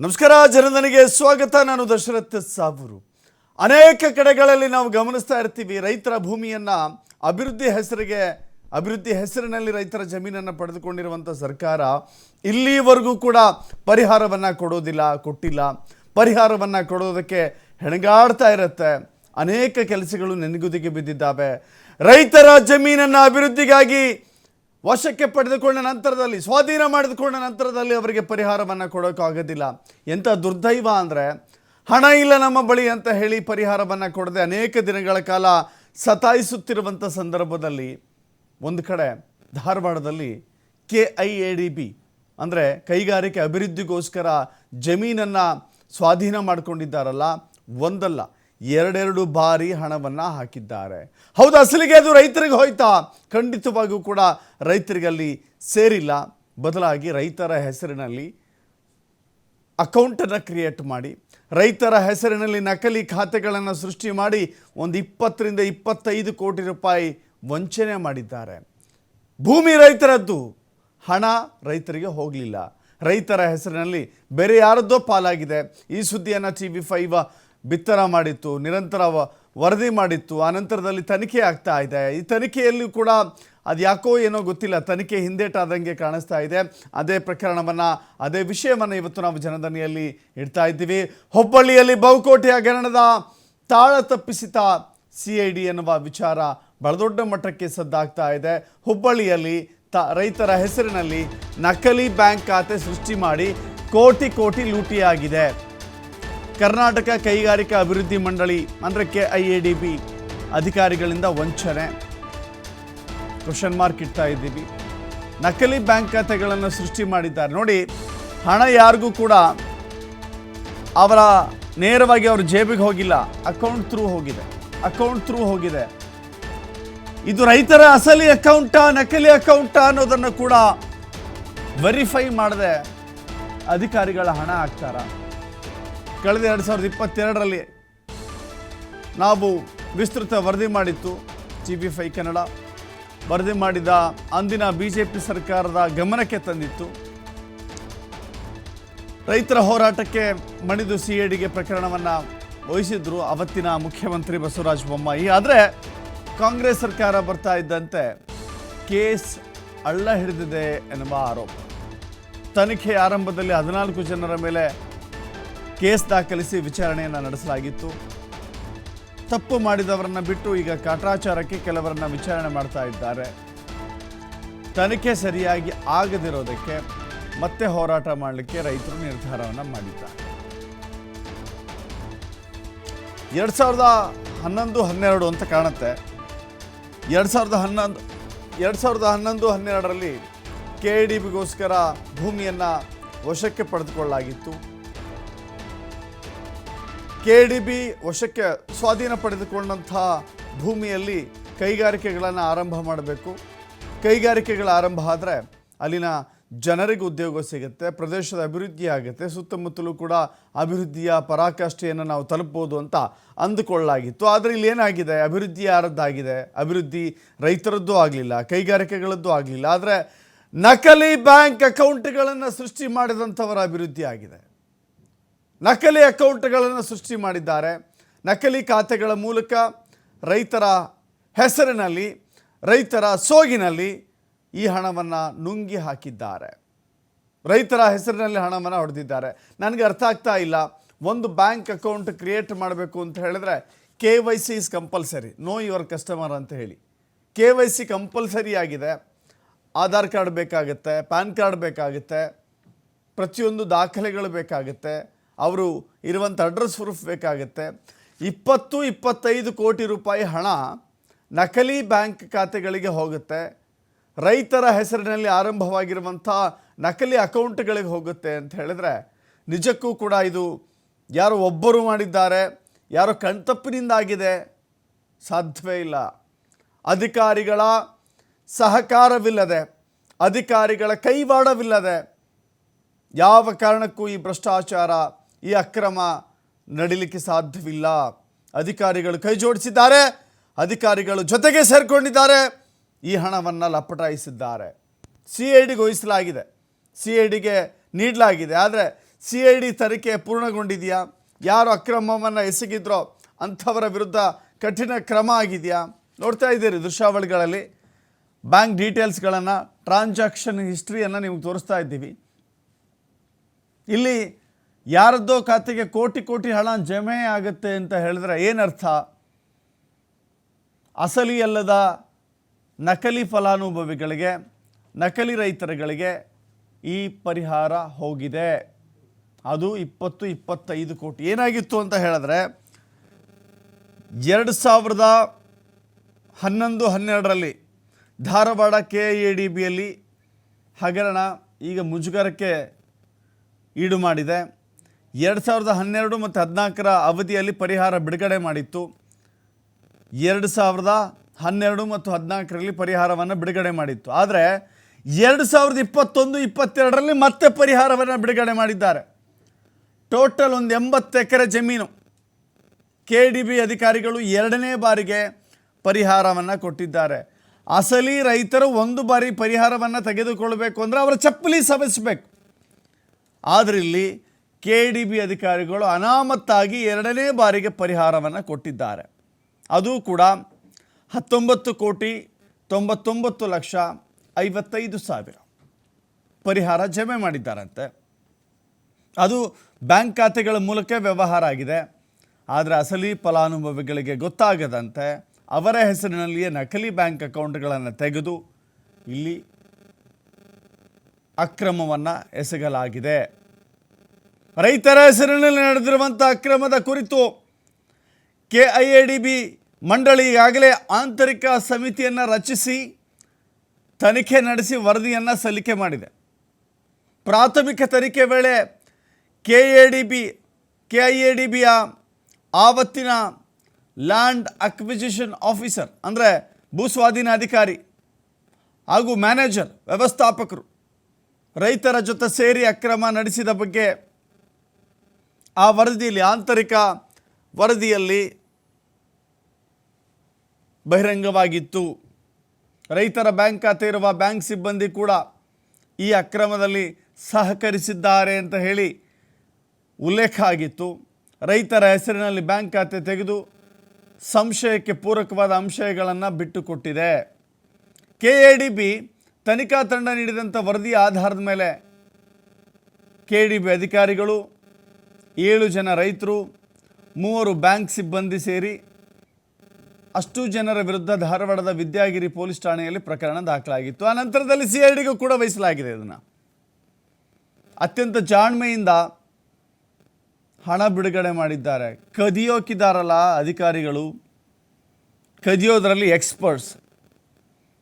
ನಮಸ್ಕಾರ ಜನಧನಿಗೆ ಸ್ವಾಗತ. ನಾನು ದಶರಥ ಸಾಬೂರು. ಅನೇಕ ಕಡೆಗಳಲ್ಲಿ ನಾವು ಗಮನಿಸ್ತಾ ಇರ್ತೀವಿ, ರೈತರ ಭೂಮಿಯನ್ನು ಅಭಿವೃದ್ಧಿ ಹೆಸರಿಗೆ, ಅಭಿವೃದ್ಧಿ ಹೆಸರಿನಲ್ಲಿ ರೈತರ ಜಮೀನನ್ನು ಪಡೆದುಕೊಂಡಿರುವಂಥ ಸರ್ಕಾರ ಇಲ್ಲಿವರೆಗೂ ಕೂಡ ಪರಿಹಾರವನ್ನು ಕೊಡೋದಿಲ್ಲ, ಕೊಟ್ಟಿಲ್ಲ. ಪರಿಹಾರವನ್ನು ಕೊಡೋದಕ್ಕೆ ಹೆಣಗಾಡ್ತಾ ಇರುತ್ತೆ. ಅನೇಕ ಕೆಲಸಗಳು ನೆನೆಗುದಿಗೆ ಬಿದ್ದಿದ್ದಾವೆ. ರೈತರ ಜಮೀನನ್ನು ಅಭಿವೃದ್ಧಿಗಾಗಿ ವಶಕ್ಕೆ ಪಡೆದುಕೊಂಡ ನಂತರದಲ್ಲಿ, ಸ್ವಾಧೀನ ಮಾಡಿದುಕೊಂಡ ನಂತರದಲ್ಲಿ ಅವರಿಗೆ ಪರಿಹಾರವನ್ನು ಕೊಡೋಕ್ಕಾಗೋದಿಲ್ಲ. ಎಂಥ ದುರ್ದೈವ ಅಂದರೆ, ಹಣ ಇಲ್ಲ ನಮ್ಮ ಬಳಿ ಅಂತ ಹೇಳಿ ಪರಿಹಾರವನ್ನು ಕೊಡದೆ ಅನೇಕ ದಿನಗಳ ಕಾಲ ಸತಾಯಿಸುತ್ತಿರುವಂಥ ಸಂದರ್ಭದಲ್ಲಿ ಒಂದು ಕಡೆ ಧಾರವಾಡದಲ್ಲಿ K I A D B ಅಂದರೆ ಕೈಗಾರಿಕೆ ಅಭಿವೃದ್ಧಿಗೋಸ್ಕರ ಜಮೀನನ್ನು ಸ್ವಾಧೀನ ಮಾಡಿಕೊಂಡಿದ್ದಾರಲ್ಲ, ಒಂದಲ್ಲ. ಎರಡೆರಡು ಬಾರಿ ಹಣವನ್ನು ಹಾಕಿದ್ದಾರೆ. ಹೌದು, ಅಸಲಿಗೆ ಅದು ರೈತರಿಗೆ ಹೋಯ್ತಾ? ಖಂಡಿತವಾಗಿಯೂ ಕೂಡ ರೈತರಿಗೆ ಅಲ್ಲಿ ಸೇರಿಲ್ಲ. ಬದಲಾಗಿ ರೈತರ ಹೆಸರಿನಲ್ಲಿ ಅಕೌಂಟನ್ನು ಕ್ರಿಯೇಟ್ ಮಾಡಿ, ರೈತರ ಹೆಸರಿನಲ್ಲಿ ನಕಲಿ ಖಾತೆಗಳನ್ನು ಸೃಷ್ಟಿ ಮಾಡಿ ಒಂದು ಇಪ್ಪತ್ತರಿಂದ ಇಪ್ಪತ್ತೈದು ಕೋಟಿ ರೂಪಾಯಿ ವಂಚನೆ ಮಾಡಿದ್ದಾರೆ. ಭೂಮಿ ರೈತರದ್ದು, ಹಣ ರೈತರಿಗೆ ಹೋಗಲಿಲ್ಲ. ರೈತರ ಹೆಸರಿನಲ್ಲಿ ಬೇರೆ ಯಾರದ್ದೋ ಪಾಲಾಗಿದೆ. ಈ ಸುದ್ದಿಯನ್ನು ಟಿ ವಿ ಫೈವ್ ಬಿತ್ತರ ಮಾಡಿತ್ತು, ನಿರಂತರ ವರದಿ ಮಾಡಿತ್ತು ಆನಂತರದಲ್ಲಿ ತನಿಖೆ ಆಗ್ತಾ ಇದೆ. ಈ ತನಿಖೆಯಲ್ಲೂ ಕೂಡ ಅದು ಯಾಕೋ ಏನೋ ಗೊತ್ತಿಲ್ಲ. ತನಿಖೆ ಹಿಂದೇಟಾದಂಗೆ ಕಾಣಿಸ್ತಾ ಇದೆ. ಅದೇ ಪ್ರಕರಣವನ್ನು, ಅದೇ ವಿಷಯವನ್ನು ಇವತ್ತು ನಾವು ಜನಧನಿಯಲ್ಲಿ ಇಡ್ತಾ ಇದ್ದೀವಿ. ಹುಬ್ಬಳ್ಳಿಯಲ್ಲಿ ಬಹುಕೋಟಿ ಹಗರಣದ ತಾಳ ತಪ್ಪಿಸಿತ ಸಿ ಐ ಡಿ ಎನ್ನುವ ವಿಚಾರ ಬಹಳ ದೊಡ್ಡ ಮಟ್ಟಕ್ಕೆ ಸದ್ದಾಗ್ತಾ ಇದೆ. ಹುಬ್ಬಳ್ಳಿಯಲ್ಲಿ ತ ರೈತರ ಹೆಸರಿನಲ್ಲಿ ನಕಲಿ ಬ್ಯಾಂಕ್ ಖಾತೆ ಸೃಷ್ಟಿ ಮಾಡಿ ಕೋಟಿ ಕೋಟಿ ಲೂಟಿಯಾಗಿದೆ. ಕರ್ನಾಟಕ ಕೈಗಾರಿಕಾ ಅಭಿವೃದ್ಧಿ ಮಂಡಳಿ, ಅಂದರೆ K I A D B ಅಧಿಕಾರಿಗಳಿಂದ ವಂಚನೆ. ಕ್ವಶನ್ ಮಾರ್ಕ್ ಇಡ್ತಾ ಇದ್ದೀವಿ. ನಕಲಿ ಬ್ಯಾಂಕ್ ಖಾತೆಗಳನ್ನು ಸೃಷ್ಟಿ ಮಾಡಿದ್ದಾರೆ. ನೋಡಿ, ಹಣ ಯಾರಿಗೂ ಕೂಡ ಅವರ ನೇರವಾಗಿ ಅವ್ರ ಜೇಬಿಗೆ ಹೋಗಿಲ್ಲ. ಅಕೌಂಟ್ ಥ್ರೂ ಹೋಗಿದೆ. ಅಕೌಂಟ್ ಥ್ರೂ ಹೋಗಿದೆ. ಇದು ರೈತರ ಅಸಲಿ ಅಕೌಂಟಾ ನಕಲಿ ಅಕೌಂಟಾ ಅನ್ನೋದನ್ನು ಕೂಡ ವೆರಿಫೈ ಮಾಡದೆ ಅಧಿಕಾರಿಗಳ ಹಣ ಹಾಕ್ತಾರ? ಕಳೆದ ಎರಡು ಸಾವಿರದ ಇಪ್ಪತ್ತೆರಡರಲ್ಲಿ ನಾವು ವಿಸ್ತೃತ ವರದಿ ಮಾಡಿತ್ತು ಜಿ ಬಿ ಫೈ ಕನ್ನಡ. ವರದಿ ಮಾಡಿದ ಅಂದಿನ ಬಿ ಜೆ ಪಿ ಸರ್ಕಾರದ ಗಮನಕ್ಕೆ ತಂದಿತ್ತು. ರೈತರ ಹೋರಾಟಕ್ಕೆ ಮಣಿದು ಸಿ ಎ ಡಿಗೆ ಪ್ರಕರಣವನ್ನು ವಹಿಸಿದ್ರು ಅವತ್ತಿನ ಮುಖ್ಯಮಂತ್ರಿ ಬಸವರಾಜ ಬೊಮ್ಮಾಯಿ. ಆದರೆ ಕಾಂಗ್ರೆಸ್ ಸರ್ಕಾರ ಬರ್ತಾ ಇದ್ದಂತೆ ಕೇಸ್ ಅಳ್ಳ ಹಿಡಿದಿದೆ ಎನ್ನುವ ಆರೋಪ. ತನಿಖೆ ಆರಂಭದಲ್ಲಿ ಹದಿನಾಲ್ಕು ಜನರ ಮೇಲೆ ಕೇಸ್ ದಾಖಲಿಸಿ ವಿಚಾರಣೆಯನ್ನು ನಡೆಸಲಾಗಿತ್ತು. ತಪ್ಪು ಮಾಡಿದವರನ್ನ ಬಿಟ್ಟು ಈಗ ಕಾಟಾಚಾರಕ್ಕೆ ಕೆಲವರನ್ನ ವಿಚಾರಣೆ ಮಾಡ್ತಾ ಇದ್ದಾರೆ. ತನಿಖೆ ಸರಿಯಾಗಿ ಆಗದಿರೋದಕ್ಕೆ ಮತ್ತೆ ಹೋರಾಟ ಮಾಡಲಿಕ್ಕೆ ರೈತರು ನಿರ್ಧಾರವನ್ನು ಮಾಡಿದ್ದಾರೆ. ಎರಡು ಸಾವಿರದ ಹನ್ನೊಂದು, ಹನ್ನೆರಡು ಅಂತ ಕಾಣುತ್ತೆ. ಎರಡು ಸಾವಿರದ ಹನ್ನೊಂದು, ಎರಡು ಸಾವಿರದ ಹನ್ನೊಂದು, ಹನ್ನೆರಡರಲ್ಲಿ ಕೆ ಡಿ ಬಿಗೋಸ್ಕರ ಭೂಮಿಯನ್ನು ವಶಕ್ಕೆ ಪಡೆದುಕೊಳ್ಳಲಾಗಿತ್ತು. ಕೆ ಡಿ ಬಿ ವಶಕ್ಕೆ ಸ್ವಾಧೀನ ಪಡೆದುಕೊಂಡಂಥ ಭೂಮಿಯಲ್ಲಿ ಕೈಗಾರಿಕೆಗಳನ್ನು ಆರಂಭ ಮಾಡಬೇಕು. ಕೈಗಾರಿಕೆಗಳ ಆರಂಭ ಆದರೆ ಅಲ್ಲಿನ ಜನರಿಗೆ ಉದ್ಯೋಗ ಸಿಗುತ್ತೆ, ಪ್ರದೇಶದ ಅಭಿವೃದ್ಧಿ ಆಗುತ್ತೆ, ಸುತ್ತಮುತ್ತಲೂ ಕೂಡ ಅಭಿವೃದ್ಧಿಯ ಪರಾಕಾಷ್ಠೆಯನ್ನು ನಾವು ತಲುಪ್ಬೋದು ಅಂತ ಅಂದುಕೊಳ್ಳಲಾಗಿತ್ತು. ಆದರೆ ಇಲ್ಲಿ ಏನಾಗಿದೆ? ಅಭಿವೃದ್ಧಿ ಯಾರದ್ದಾಗಿದೆ? ಅಭಿವೃದ್ಧಿ ರೈತರದ್ದು ಆಗಲಿಲ್ಲ, ಕೈಗಾರಿಕೆಗಳದ್ದು ಆಗಲಿಲ್ಲ. ಆದರೆ ನಕಲಿ ಬ್ಯಾಂಕ್ ಅಕೌಂಟ್ಗಳನ್ನು ಸೃಷ್ಟಿ ಮಾಡಿದಂಥವರ ಅಭಿವೃದ್ಧಿ ಆಗಿದೆ. ನಕಲಿ ಅಕೌಂಟ್ಗಳನ್ನು ಸೃಷ್ಟಿ ಮಾಡಿದ್ದಾರೆ. ನಕಲಿ ಖಾತೆಗಳ ಮೂಲಕ ರೈತರ ಹೆಸರಿನಲ್ಲಿ, ರೈತರ ಸೋಗಿನಲ್ಲಿ ಈ ಹಣವನ್ನು ನುಂಗಿ ಹಾಕಿದ್ದಾರೆ. ರೈತರ ಹೆಸರಿನಲ್ಲಿ ಹಣವನ್ನು ಹೊಡೆದಿದ್ದಾರೆ. ನನಗೆ ಅರ್ಥ ಆಗ್ತಾ ಇಲ್ಲ. ಒಂದು ಬ್ಯಾಂಕ್ ಅಕೌಂಟ್ ಕ್ರಿಯೇಟ್ ಮಾಡಬೇಕು ಅಂತ ಹೇಳಿದ್ರೆ K Y C is compulsory know your customer ಅಂತ ಹೇಳಿ. ಕೆ ವೈ ಸಿ ಕಂಪಲ್ಸರಿ ಆಗಿದೆ. ಆಧಾರ್ ಕಾರ್ಡ್ ಬೇಕಾಗುತ್ತೆ, ಪ್ಯಾನ್ ಕಾರ್ಡ್ ಬೇಕಾಗುತ್ತೆ, ಪ್ರತಿಯೊಂದು ದಾಖಲೆಗಳು ಬೇಕಾಗುತ್ತೆ. ಅವರು ಇರುವಂಥ ಅಡ್ರೆಸ್ ಪ್ರೂಫ್ ಬೇಕಾಗುತ್ತೆ. ಇಪ್ಪತ್ತು, ಇಪ್ಪತ್ತೈದು ಕೋಟಿ ರೂಪಾಯಿ ಹಣ ನಕಲಿ ಬ್ಯಾಂಕ್ ಖಾತೆಗಳಿಗೆ ಹೋಗುತ್ತೆ. ರೈತರ ಹೆಸರಿನಲ್ಲಿ ಆರಂಭವಾಗಿರುವಂಥ ನಕಲಿ ಅಕೌಂಟ್ಗಳಿಗೆ ಹೋಗುತ್ತೆ ಅಂತ ಹೇಳಿದ್ರೆ ನಿಜಕ್ಕೂ ಕೂಡ ಇದು ಯಾರೋ ಒಬ್ಬರು ಮಾಡಿದ್ದಾರೆ, ಯಾರೋ ಕಣ್ತಪ್ಪಿನಿಂದಾಗಿದೆ ಸಾಧ್ಯವೇ ಇಲ್ಲ. ಅಧಿಕಾರಿಗಳ ಸಹಕಾರವಿಲ್ಲದೆ, ಅಧಿಕಾರಿಗಳ ಕೈವಾಡವಿಲ್ಲದೆ ಯಾವ ಕಾರಣಕ್ಕೂ ಈ ಭ್ರಷ್ಟಾಚಾರ ಈ ಅಕ್ರಮ ನಡಿಲಿಕ್ಕೆ ಸಾಧ್ಯವಿಲ್ಲ. ಅಧಿಕಾರಿಗಳು ಕೈ ಜೋಡಿಸಿದ್ದಾರೆ. ಅಧಿಕಾರಿಗಳು ಜೊತೆಗೆ ಸೇರಿಕೊಂಡಿದ್ದಾರೆ. ಈ ಹಣವನ್ನು ಲಪಟಾಯಿಸಿದ್ದಾರೆ. ಸಿ ಐ ಡಿಗೆ ವಹಿಸಲಾಗಿದೆ. ಸಿ ಐ ಡಿಗೆ ನೀಡಲಾಗಿದೆ. ಆದರೆ ಸಿ ಐ ಡಿ ತನಿಖೆ ಪೂರ್ಣಗೊಂಡಿದೆಯಾ? ಯಾರು ಅಕ್ರಮವನ್ನು ಎಸಗಿದ್ರೋ ಅಂಥವರ ವಿರುದ್ಧ ಕಠಿಣ ಕ್ರಮ ಆಗಿದೆಯಾ? ನೋಡ್ತಾ ಇದ್ದೀರಿ ದೃಶ್ಯಾವಳಿಗಳಲ್ಲಿ. ಬ್ಯಾಂಕ್ ಡೀಟೇಲ್ಸ್ಗಳನ್ನು, ಟ್ರಾನ್ಸಾಕ್ಷನ್ ಹಿಸ್ಟ್ರಿಯನ್ನು ನಿಮ್ಗೆ ತೋರಿಸ್ತಾ ಇದ್ದೀವಿ. ಇಲ್ಲಿ ಯಾರದ್ದೋ ಖಾತೆಗೆ ಕೋಟಿ ಕೋಟಿ ಹಣ ಜಮೆ ಆಗುತ್ತೆ ಅಂತ ಹೇಳಿದ್ರೆ ಏನರ್ಥ? ಅಸಲಿ ಅಲ್ಲದ ನಕಲಿ ಫಲಾನುಭವಿಗಳಿಗೆ, ನಕಲಿ ರೈತರುಗಳಿಗೆ ಈ ಪರಿಹಾರ ಹೋಗಿದೆ. ಅದು ಇಪ್ಪತ್ತು ಇಪ್ಪತ್ತೈದು ಕೋಟಿ. ಏನಾಗಿತ್ತು ಅಂತ ಹೇಳಿದ್ರೆ, ಎರಡು ಸಾವಿರದ ಹನ್ನೊಂದು ಹನ್ನೆರಡರಲ್ಲಿ ಧಾರವಾಡ ಕೆ ಎ ಡಿ ಬಿಯಲ್ಲಿ ಹಗರಣ ಈಗ ಮುಜುಗರಕ್ಕೆ ಈಡು ಮಾಡಿದೆ. ಎರಡು ಸಾವಿರದ ಹನ್ನೆರಡು ಮತ್ತು ಹದಿನಾಲ್ಕರ ಅವಧಿಯಲ್ಲಿ ಪರಿಹಾರ ಬಿಡುಗಡೆ ಮಾಡಿತ್ತು. ಎರಡು ಸಾವಿರದ ಹನ್ನೆರಡು ಮತ್ತು ಹದಿನಾಲ್ಕರಲ್ಲಿ ಪರಿಹಾರವನ್ನು ಬಿಡುಗಡೆ ಮಾಡಿತ್ತು. ಆದರೆ ಎರಡು ಸಾವಿರದ ಇಪ್ಪತ್ತೊಂದು, ಇಪ್ಪತ್ತೆರಡರಲ್ಲಿ ಮತ್ತೆ ಪರಿಹಾರವನ್ನು ಬಿಡುಗಡೆ ಮಾಡಿದ್ದಾರೆ. ಟೋಟಲ್ ಒಂದು ಎಂಬತ್ತು ಎಕರೆ ಜಮೀನು. ಕೆ ಡಿ ಬಿ ಅಧಿಕಾರಿಗಳು ಎರಡನೇ ಬಾರಿಗೆ ಪರಿಹಾರವನ್ನು ಕೊಟ್ಟಿದ್ದಾರೆ. ಅಸಲಿ ರೈತರು ಒಂದು ಬಾರಿ ಪರಿಹಾರವನ್ನು ತೆಗೆದುಕೊಳ್ಬೇಕು ಅಂದರೆ ಅವರ ಚಪ್ಪಲಿ ಸವೆಸಬೇಕು. ಆದರೆ ಇಲ್ಲಿ ಕೆ ಡಿ ಬಿ ಅಧಿಕಾರಿಗಳು ಅನಾಮತ್ತಾಗಿ ಎರಡನೇ ಬಾರಿಗೆ ಪರಿಹಾರವನ್ನು ಕೊಟ್ಟಿದ್ದಾರೆ. ಅದು ಕೂಡ ಹತ್ತೊಂಬತ್ತು ಕೋಟಿ ತೊಂಬತ್ತೊಂಬತ್ತು ಲಕ್ಷ ಐವತ್ತೈದು ಸಾವಿರ ಪರಿಹಾರ ಜಮೆ ಮಾಡಿದ್ದಾರಂತೆ. ಅದು ಬ್ಯಾಂಕ್ ಖಾತೆಗಳ ಮೂಲಕ ವ್ಯವಹಾರ ಆಗಿದೆ. ಆದರೆ ಅಸಲಿ ಫಲಾನುಭವಿಗಳಿಗೆ ಗೊತ್ತಾಗದಂತೆ ಅವರ ಹೆಸರಿನಲ್ಲಿಯೇ ನಕಲಿ ಬ್ಯಾಂಕ್ ಅಕೌಂಟ್ಗಳನ್ನು ತೆಗೆದು ಇಲ್ಲಿ ಅಕ್ರಮವನ್ನು ಎಸಗಲಾಗಿದೆ. ರೈತರ ಹೆಸರಿನಲ್ಲಿ ನಡೆದಿರುವಂಥ ಅಕ್ರಮದ ಕುರಿತು K I A D B ಮಂಡಳಿ ಈಗಾಗಲೇ ಆಂತರಿಕ ಸಮಿತಿಯನ್ನು ರಚಿಸಿ ತನಿಖೆ ನಡೆಸಿ ವರದಿಯನ್ನು ಸಲ್ಲಿಕೆ ಮಾಡಿದೆ. ಪ್ರಾಥಮಿಕ ತನಿಖೆ ವೇಳೆ K A D B K I A D ಬಿಯ ಆವತ್ತಿನ ಲ್ಯಾಂಡ್ ಅಕ್ವಿಜಿಷನ್ ಆಫೀಸರ್, ಅಂದರೆ ಭೂಸ್ವಾಧೀನ ಅಧಿಕಾರಿ ಹಾಗೂ ಮ್ಯಾನೇಜರ್, ವ್ಯವಸ್ಥಾಪಕರು ರೈತರ ಜೊತೆ ಸೇರಿ ಅಕ್ರಮ ನಡೆಸಿದ ಬಗ್ಗೆ ಆ ವರದಿಯಲ್ಲಿ, ಆಂತರಿಕ ವರದಿಯಲ್ಲಿ ಬಹಿರಂಗವಾಗಿತ್ತು. ರೈತರ ಬ್ಯಾಂಕ್ ಖಾತೆ ಇರುವ ಬ್ಯಾಂಕ್ ಸಿಬ್ಬಂದಿ ಕೂಡ ಈ ಅಕ್ರಮದಲ್ಲಿ ಸಹಕರಿಸಿದ್ದಾರೆ ಅಂತ ಹೇಳಿ ಉಲ್ಲೇಖ ಆಗಿತ್ತು. ರೈತರ ಹೆಸರಿನಲ್ಲಿ ಬ್ಯಾಂಕ್ ಖಾತೆ ತೆಗೆದು ಸಂಶಯಕ್ಕೆ ಪೂರಕವಾದ ಅಂಶಗಳನ್ನು ಬಿಟ್ಟುಕೊಟ್ಟಿದೆ. ಕೆ ಎ ಡಿ ಬಿ ತನಿಖಾ ತಂಡ ನೀಡಿದಂಥ ವರದಿಯ ಆಧಾರದ ಮೇಲೆ ಕೆ ಡಿ ಬಿ ಅಧಿಕಾರಿಗಳು ಏಳು ಜನ ರೈತರು, ಮೂವರು ಬ್ಯಾಂಕ್ ಸಿಬ್ಬಂದಿ ಸೇರಿ ಅಷ್ಟು ಜನರ ವಿರುದ್ಧ ಧಾರವಾಡದ ವಿದ್ಯಾಗಿರಿ ಪೊಲೀಸ್ ಠಾಣೆಯಲ್ಲಿ ಪ್ರಕರಣ ದಾಖಲಾಗಿತ್ತು. ಆ ನಂತರದಲ್ಲಿ ಸಿ ಐ ಡಿಗೂ ಕೂಡ ವಹಿಸಲಾಗಿದೆ ಇದನ್ನು. ಅತ್ಯಂತ ಜಾಣ್ಮೆಯಿಂದ ಹಣ ಬಿಡುಗಡೆ ಮಾಡಿದ್ದಾರೆ. ಕದಿಯೋಕಿದಾರಲ್ಲ ಅಧಿಕಾರಿಗಳು. ಕದಿಯೋದರಲ್ಲಿ ಎಕ್ಸ್ಪರ್ಟ್ಸ್.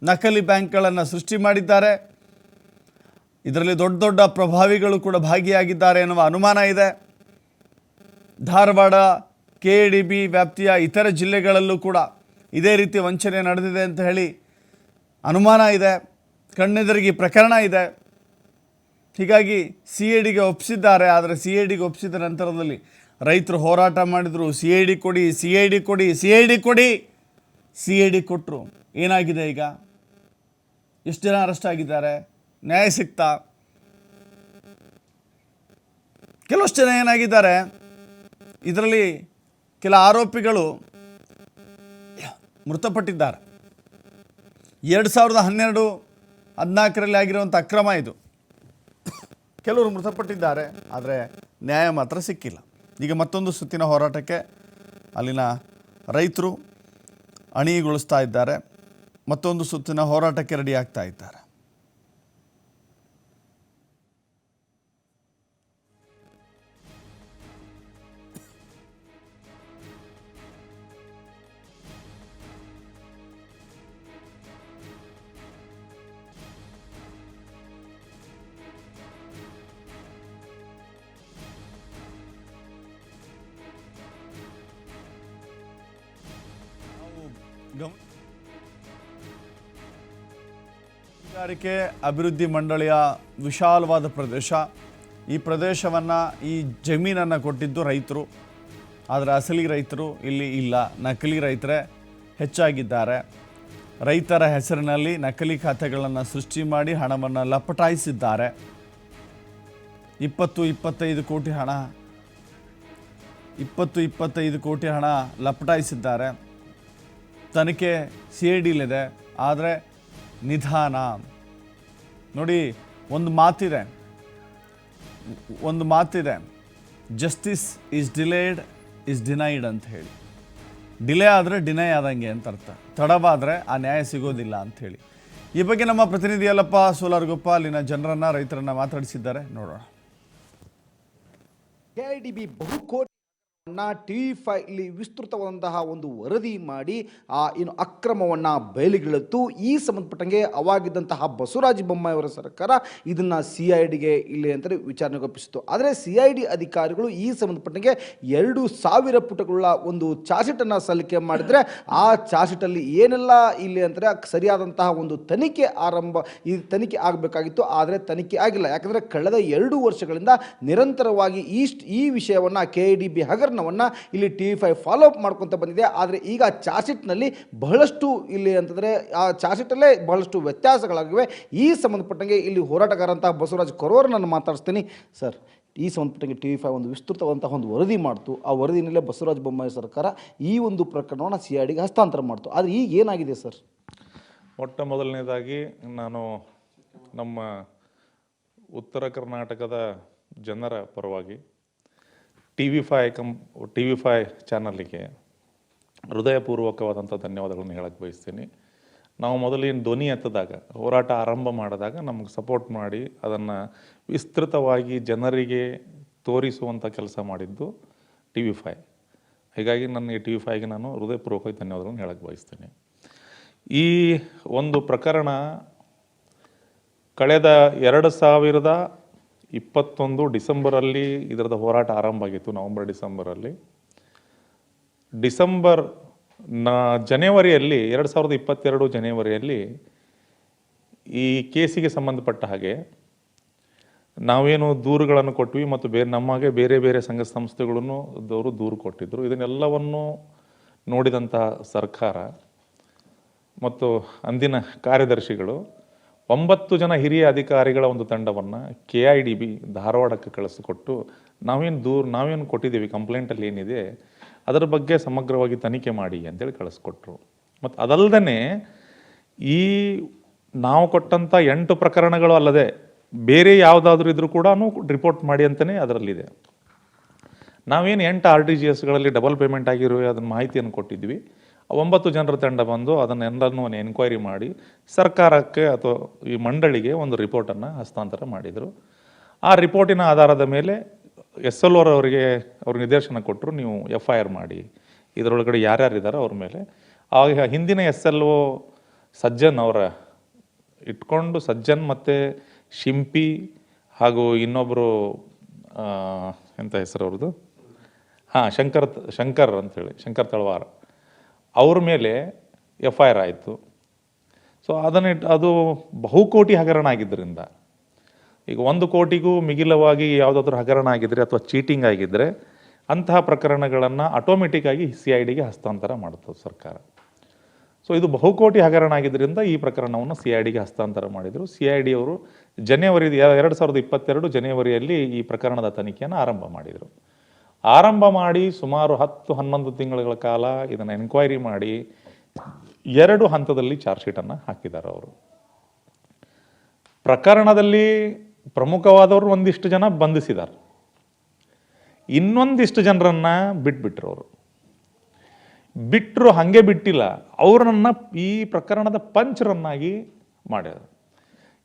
ನಕಲಿ ಬ್ಯಾಂಕ್ಗಳನ್ನು ಸೃಷ್ಟಿ ಮಾಡಿದ್ದಾರೆ. ಇದರಲ್ಲಿ ದೊಡ್ಡ ದೊಡ್ಡ ಪ್ರಭಾವಿಗಳು ಕೂಡ ಭಾಗಿಯಾಗಿದ್ದಾರೆ ಎನ್ನುವ ಅನುಮಾನ ಇದೆ. ಧಾರವಾಡ ಕೆ ಡಿ ಬಿ ವ್ಯಾಪ್ತಿಯ ಇತರ ಜಿಲ್ಲೆಗಳಲ್ಲೂ ಕೂಡ ಇದೇ ರೀತಿ ವಂಚನೆ ನಡೆದಿದೆ ಅಂತ ಹೇಳಿ ಅನುಮಾನ ಇದೆ, ಕಣ್ಣೆದುರಿಗೆ ಪ್ರಕರಣ ಇದೆ. ಹೀಗಾಗಿ ಸಿ ಎ ಡಿಗೆ ಒಪ್ಪಿಸಿದ್ದಾರೆ ಆದರೆ ಸಿ ಎ ಡಿಗೆ ಒಪ್ಪಿಸಿದ ನಂತರದಲ್ಲಿ ರೈತರು ಹೋರಾಟ ಮಾಡಿದರು. ಸಿ ಐ ಡಿ ಕೊಡಿ ಸಿ ಐ ಡಿ ಕೊಡಿ ಸಿ ಐ ಡಿ ಕೊಡಿ ಸಿ ಐ ಡಿ ಕೊಟ್ಟರು ಏನಾಗಿದೆ ಈಗ? ಎಷ್ಟು ಜನ ಅರೆಸ್ಟ್ ಆಗಿದ್ದಾರೆ? ನ್ಯಾಯ ಸಿಗ್ತಾ? ಕೆಲವಷ್ಟು ಜನ ಏನಾಗಿದ್ದಾರೆ? ಇದರಲ್ಲಿ ಕೆಲ ಆರೋಪಿಗಳು ಮೃತಪಟ್ಟಿದ್ದಾರೆ. ಎರಡು ಸಾವಿರದ ಹನ್ನೆರಡು ಹದಿನಾಲ್ಕರಲ್ಲಿ ಆಗಿರುವಂಥ ಅಕ್ರಮ ಇದು. ಕೆಲವರು ಮೃತಪಟ್ಟಿದ್ದಾರೆ, ಆದರೆ ನ್ಯಾಯ ಮಾತ್ರ ಸಿಕ್ಕಿಲ್ಲ. ಈಗ ಮತ್ತೊಂದು ಸುತ್ತಿನ ಹೋರಾಟಕ್ಕೆ ಅಲ್ಲಿನ ರೈತರು ಅಣಿಗೊಳಿಸ್ತಾ ಇದ್ದಾರೆ. ಮತ್ತೊಂದು ಸುತ್ತಿನ ಹೋರಾಟಕ್ಕೆ ರೆಡಿ ಆಗ್ತಾ ಇದ್ದಾರೆ. ಮೀನುಗಾರಿಕೆ ಅಭಿವೃದ್ಧಿ ಮಂಡಳಿಯ ವಿಶಾಲವಾದ ಪ್ರದೇಶ. ಈ ಪ್ರದೇಶವನ್ನು ಈ ಜಮೀನನ್ನು ಕೊಟ್ಟಿದ್ದು ರೈತರು. ಆದರೆ ಅಸಲಿ ರೈತರು ಇಲ್ಲಿ ಇಲ್ಲ. ನಕಲಿ ರೈತರೇ ಹೆಚ್ಚಾಗಿದ್ದಾರೆ. ರೈತರ ಹೆಸರಿನಲ್ಲಿ ನಕಲಿ ಖಾತೆಗಳನ್ನು ಸೃಷ್ಟಿ ಮಾಡಿ ಹಣವನ್ನು ಲಪಟಾಯಿಸಿದ್ದಾರೆ. ಇಪ್ಪತ್ತು ಇಪ್ಪತ್ತೈದು ಕೋಟಿ ಹಣ, ಇಪ್ಪತ್ತು ಇಪ್ಪತ್ತೈದು ಕೋಟಿ ಹಣ ಲಪಟಾಯಿಸಿದ್ದಾರೆ. ತನಿಖೆ ಸಿ ಐ ಡಿಲಿದೆ ಆದರೆ ನಿಧಾನ. ನೋಡಿ, ಒಂದು ಮಾತಿದೆ. ಒಂದು ಮಾತಿದೆ. Justice is delayed is denied ಅಂತ ಹೇಳಿ. ಡಿಲೇ ಆದರೆ ಡಿನೈ ಆದಂಗೆ ಅಂತ ಅರ್ಥ. ತಡವಾದರೆ ಆ ನ್ಯಾಯ ಸಿಗೋದಿಲ್ಲ ಅಂತ ಹೇಳಿ. ಈ ಬಗ್ಗೆ ನಮ್ಮ ಪ್ರತಿನಿಧಿ ಯಲ್ಲಪ್ಪ ಸೋಲಾರ್ಗುಪ್ಪ ಅಲ್ಲಿನ ಜನರನ್ನ, ರೈತರನ್ನ ಮಾತಾಡಿಸಿದ್ದಾರೆ. ನೋಡೋಣ. ಕೆಐಡಿಬಿ ಬಹುಕೋಟಿ ಟಿ ವಿ ಫೈಲಿ ವಿಸ್ತೃತವಾದಂತಹ ಒಂದು ವರದಿ ಮಾಡಿ, ಆ ಏನು ಅಕ್ರಮವನ್ನು ಬಯಲಿಗಿಳಿತು ಈ ಸಂಬಂಧಪಟ್ಟಂಗೆ ಅವಾಗಿದ್ದಂತಹ ಬಸವರಾಜ ಬೊಮ್ಮಾಯಿ ಅವರ ಸರ್ಕಾರ ಇದನ್ನು ಸಿ ಐ ಡಿಗೆ ಇಲ್ಲಿ ಅಂತಲೇ ವಿಚಾರಣೆ ಗೊಪ್ಪಿಸಿತು ಆದರೆ ಸಿ ಐ ಡಿ ಅಧಿಕಾರಿಗಳು ಈ ಸಂಬಂಧಪಟ್ಟಂಗೆ ಎರಡು ಸಾವಿರ ಪುಟಗಳ ಒಂದು ಚಾರ್ಜ್ಶೀಟನ್ನು ಸಲ್ಲಿಕೆ ಮಾಡಿದರೆ, ಆ ಚಾರ್ಜ್ಶೀಟಲ್ಲಿ ಏನೆಲ್ಲ ಇಲ್ಲಿ ಅಂದರೆ ಸರಿಯಾದಂತಹ ಒಂದು ತನಿಖೆ ಆರಂಭ, ಈ ತನಿಖೆ ಆಗಬೇಕಾಗಿತ್ತು, ಆದರೆ ತನಿಖೆ ಆಗಿಲ್ಲ. ಯಾಕಂದರೆ ಕಳೆದ ಎರಡು ವರ್ಷಗಳಿಂದ ನಿರಂತರವಾಗಿ ಈ ಈ ವಿಷಯವನ್ನು ಕೆ ಡಿ ಬಿ ಹಗರಣವನ್ನು ಇಲ್ಲಿ T V five follow up ಮಾಡ್ಕೊತ ಬಂದಿದೆ. ಆದರೆ ಈಗ ಚಾರ್ಜ್ಶೀಟ್ನಲ್ಲಿ ಬಹಳಷ್ಟು ಇಲ್ಲಿ ಅಂತಂದರೆ ಆ ಚಾರ್ಜ್ಶೀಟಲ್ಲೇ ಬಹಳಷ್ಟು ವ್ಯತ್ಯಾಸಗಳಾಗಿವೆ. ಈ ಸಂಬಂಧಪಟ್ಟಂಗೆ ಇಲ್ಲಿ ಹೋರಾಟಗಾರಂತಹ ಬಸವರಾಜ್ ಕರೋರ್ ನಾನು ಮಾತಾಡಿಸ್ತೀನಿ. ಸರ್, ಈ ಸಂಬಂಧಪಟ್ಟಂಗೆ ಟಿ ವಿ ಫೈವ್ ಒಂದು ವಿಸ್ತೃತವಂತಹ ಒಂದು ವರದಿ ಮಾಡ್ತು. ಆ ವರದಿನಲ್ಲೇ ಬಸವರಾಜ ಬೊಮ್ಮಾಯಿ ಸರ್ಕಾರ ಈ ಒಂದು ಪ್ರಕರಣವನ್ನು ಸಿ ಐ ಡಿಗೆ ಹಸ್ತಾಂತರ ಮಾಡ್ತು. ಆದರೆ ಈಗ ಏನಾಗಿದೆ ಸರ್? ಮೊಟ್ಟ ಮೊದಲನೇದಾಗಿ ನಾನು ನಮ್ಮ ಉತ್ತರ ಕರ್ನಾಟಕದ ಜನರ ಪರವಾಗಿ ಟಿ ವಿ ಫೈ ಕಂ ಟಿ ವಿ ಫೈ ಚಾನಲ್ಗೆ ಹೃದಯಪೂರ್ವಕವಾದಂಥ ಧನ್ಯವಾದಗಳನ್ನು ಹೇಳಕ್ಕೆ ಬಯಸ್ತೀನಿ. ನಾವು ಮೊದಲೇನು ಧ್ವನಿ ಎತ್ತದಾಗ, ಹೋರಾಟ ಆರಂಭ ಮಾಡಿದಾಗ ನಮಗೆ ಸಪೋರ್ಟ್ ಮಾಡಿ ಅದನ್ನು ವಿಸ್ತೃತವಾಗಿ ಜನರಿಗೆ ತೋರಿಸುವಂಥ ಕೆಲಸ ಮಾಡಿದ್ದು ಟಿ ವಿ ಫೈ. ಹೀಗಾಗಿ ನನ್ನ ಈ ಟಿ ವಿ ಫೈಗೆ ನಾನು ಹೃದಯಪೂರ್ವಕವಾಗಿ ಧನ್ಯವಾದಗಳನ್ನು ಹೇಳಕ್ಕೆ ಬಯಸ್ತೀನಿ. ಈ ಒಂದು ಪ್ರಕರಣ ಕಳೆದ ಎರಡು ಸಾವಿರದ ಇಪ್ಪತ್ತೊಂದು ಡಿಸೆಂಬರಲ್ಲಿ ಇದರದ ಹೋರಾಟ ಆರಂಭ ಆಗಿತ್ತು, ನವೆಂಬರ್ ಡಿಸೆಂಬರಲ್ಲಿ. ಡಿಸೆಂಬರ್ನ ಜನವರಿಯಲ್ಲಿ, ಎರಡು ಸಾವಿರದ ಇಪ್ಪತ್ತೆರಡು ಜನವರಿಯಲ್ಲಿ ಈ ಕೇಸಿಗೆ ಸಂಬಂಧಪಟ್ಟ ಹಾಗೆ ನಾವೇನು ದೂರುಗಳನ್ನು ಕೊಟ್ವಿ ಮತ್ತು ಬೇರೆ ನಮಗೆ ಬೇರೆ ಬೇರೆ ಸಂಘ ಸಂಸ್ಥೆಗಳನ್ನು ದವರು ದೂರು ಕೊಟ್ಟಿದ್ದರು ಇದನ್ನೆಲ್ಲವನ್ನು ನೋಡಿದಂಥ ಸರ್ಕಾರ ಮತ್ತು ಅಂದಿನ ಕಾರ್ಯದರ್ಶಿಗಳು ಒಂಬತ್ತು ಜನ ಹಿರಿಯ ಅಧಿಕಾರಿಗಳ ಒಂದು ತಂಡವನ್ನು ಕೆ ಐ ಡಿ ಬಿ ಧಾರವಾಡಕ್ಕೆ ಕಳಿಸಿಕೊಟ್ಟು ನಾವೇನು ದೂರ, ನಾವೇನು ಕೊಟ್ಟಿದ್ದೀವಿ ಕಂಪ್ಲೇಂಟಲ್ಲಿ ಏನಿದೆ, ಅದರ ಬಗ್ಗೆ ಸಮಗ್ರವಾಗಿ ತನಿಖೆ ಮಾಡಿ ಅಂತೇಳಿ ಕಳಿಸ್ಕೊಟ್ರು. ಮತ್ತು ಅದಲ್ಲದೆ ಈ ನಾವು ಕೊಟ್ಟಂಥ ಎಂಟು ಪ್ರಕರಣಗಳು ಅಲ್ಲದೆ ಬೇರೆ ಯಾವುದಾದ್ರೂ ಇದ್ರೂ ಕೂಡ ರಿಪೋರ್ಟ್ ಮಾಡಿ ಅಂತಲೇ ಅದರಲ್ಲಿದೆ. ನಾವೇನು ಎಂಟು ಆರ್ ಟಿ ಜಿ ಎಸ್ಗಳಲ್ಲಿ ಡಬಲ್ ಪೇಮೆಂಟ್ ಆಗಿರುವ ಅದನ್ನು ಮಾಹಿತಿಯನ್ನು ಕೊಟ್ಟಿದ್ವಿ. ಒಂಬತ್ತು ಜನರ ತಂಡ ಬಂದು ಅದನ್ನೆಲ್ಲನೂ ಎನ್ಕ್ವೈರಿ ಮಾಡಿ ಸರ್ಕಾರಕ್ಕೆ ಅಥವಾ ಈ ಮಂಡಳಿಗೆ ಒಂದು ರಿಪೋರ್ಟನ್ನು ಹಸ್ತಾಂತರ ಮಾಡಿದರು. ಆ ರಿಪೋರ್ಟಿನ ಆಧಾರದ ಮೇಲೆ ಎಸ್ ಎಲ್ ಅವರಿಗೆ ಅವ್ರ ನಿರ್ದೇಶನ ಕೊಟ್ಟರು ನೀವು ಎಫ್ ಐ ಆರ್ ಮಾಡಿ. ಇದರೊಳಗಡೆ ಯಾರ್ಯಾರಿದ್ದಾರೆ ಅವ್ರ ಮೇಲೆ. ಆಗ ಹಿಂದಿನ ಎಸ್ ಎಲ್ ಒ ಸಜ್ಜನ್ ಅವರ ಇಟ್ಕೊಂಡು ಸಜ್ಜನ್ ಮತ್ತು ಶಿಂಪಿ ಹಾಗೂ ಇನ್ನೊಬ್ಬರು ಎಂಥ ಹೆಸರು ಅವ್ರದ್ದು? ಹಾಂ, ಶಂಕರ್ ಶಂಕರ್ ಅಂಥೇಳಿ ಶಂಕರ್ ತಳವಾರ. ಅವ್ರ ಮೇಲೆ ಎಫ್ ಐ ಆರ್ ಆಯಿತು. ಸೊ ಅದನ್ನ ಅದು ಬಹುಕೋಟಿ ಹಗರಣ ಆಗಿದ್ದರಿಂದ, ಈಗ ಒಂದು ಕೋಟಿಗೂ ಮಿಗಿಲವಾಗಿ ಯಾವುದಾದ್ರೂ ಹಗರಣ ಆಗಿದ್ದರೆ ಅಥವಾ ಚೀಟಿಂಗ್ ಆಗಿದ್ದರೆ ಅಂತಹ ಪ್ರಕರಣಗಳನ್ನು ಆಟೋಮೆಟಿಕ್ಕಾಗಿ ಸಿ ಐ ಡಿಗೆ ಹಸ್ತಾಂತರ ಮಾಡ್ತದೆ ಸರ್ಕಾರ. ಸೊ ಇದು ಬಹುಕೋಟಿ ಹಗರಣ ಆಗಿದ್ದರಿಂದ ಈ ಪ್ರಕರಣವನ್ನು ಸಿ ಐ ಡಿಗೆ ಹಸ್ತಾಂತರ ಮಾಡಿದರು. ಸಿ ಐ ಡಿ ಅವರು ಜನವರಿ ಎರಡು ಸಾವಿರದ ಇಪ್ಪತ್ತೆರಡು ಜನವರಿಯಲ್ಲಿ ಈ ಪ್ರಕರಣದ ತನಿಖೆಯನ್ನು ಆರಂಭ ಮಾಡಿದರು. ಆರಂಭ ಮಾಡಿ ಸುಮಾರು ಹತ್ತು ಹನ್ನೊಂದು ತಿಂಗಳ ಕಾಲ ಇದನ್ನು ಎನ್ಕ್ವೈರಿ ಮಾಡಿ ಎರಡು ಹಂತದಲ್ಲಿ ಚಾರ್ಜ್ ಶೀಟನ್ನು ಹಾಕಿದ್ದಾರೆ ಅವರು. ಪ್ರಕರಣದಲ್ಲಿ ಪ್ರಮುಖವಾದವರು ಒಂದಿಷ್ಟು ಜನ ಬಂಧಿಸಿದ್ದಾರೆ. ಇನ್ನೊಂದಿಷ್ಟು ಜನರನ್ನ ಬಿಟ್ಬಿಟ್ರು ಅವರು. ಬಿಟ್ಟರು ಹಾಗೆ ಬಿಟ್ಟಿಲ್ಲ, ಅವರನ್ನು ಈ ಪ್ರಕರಣದ ಪಂಚರನ್ನಾಗಿ ಮಾಡ್ಯಾರ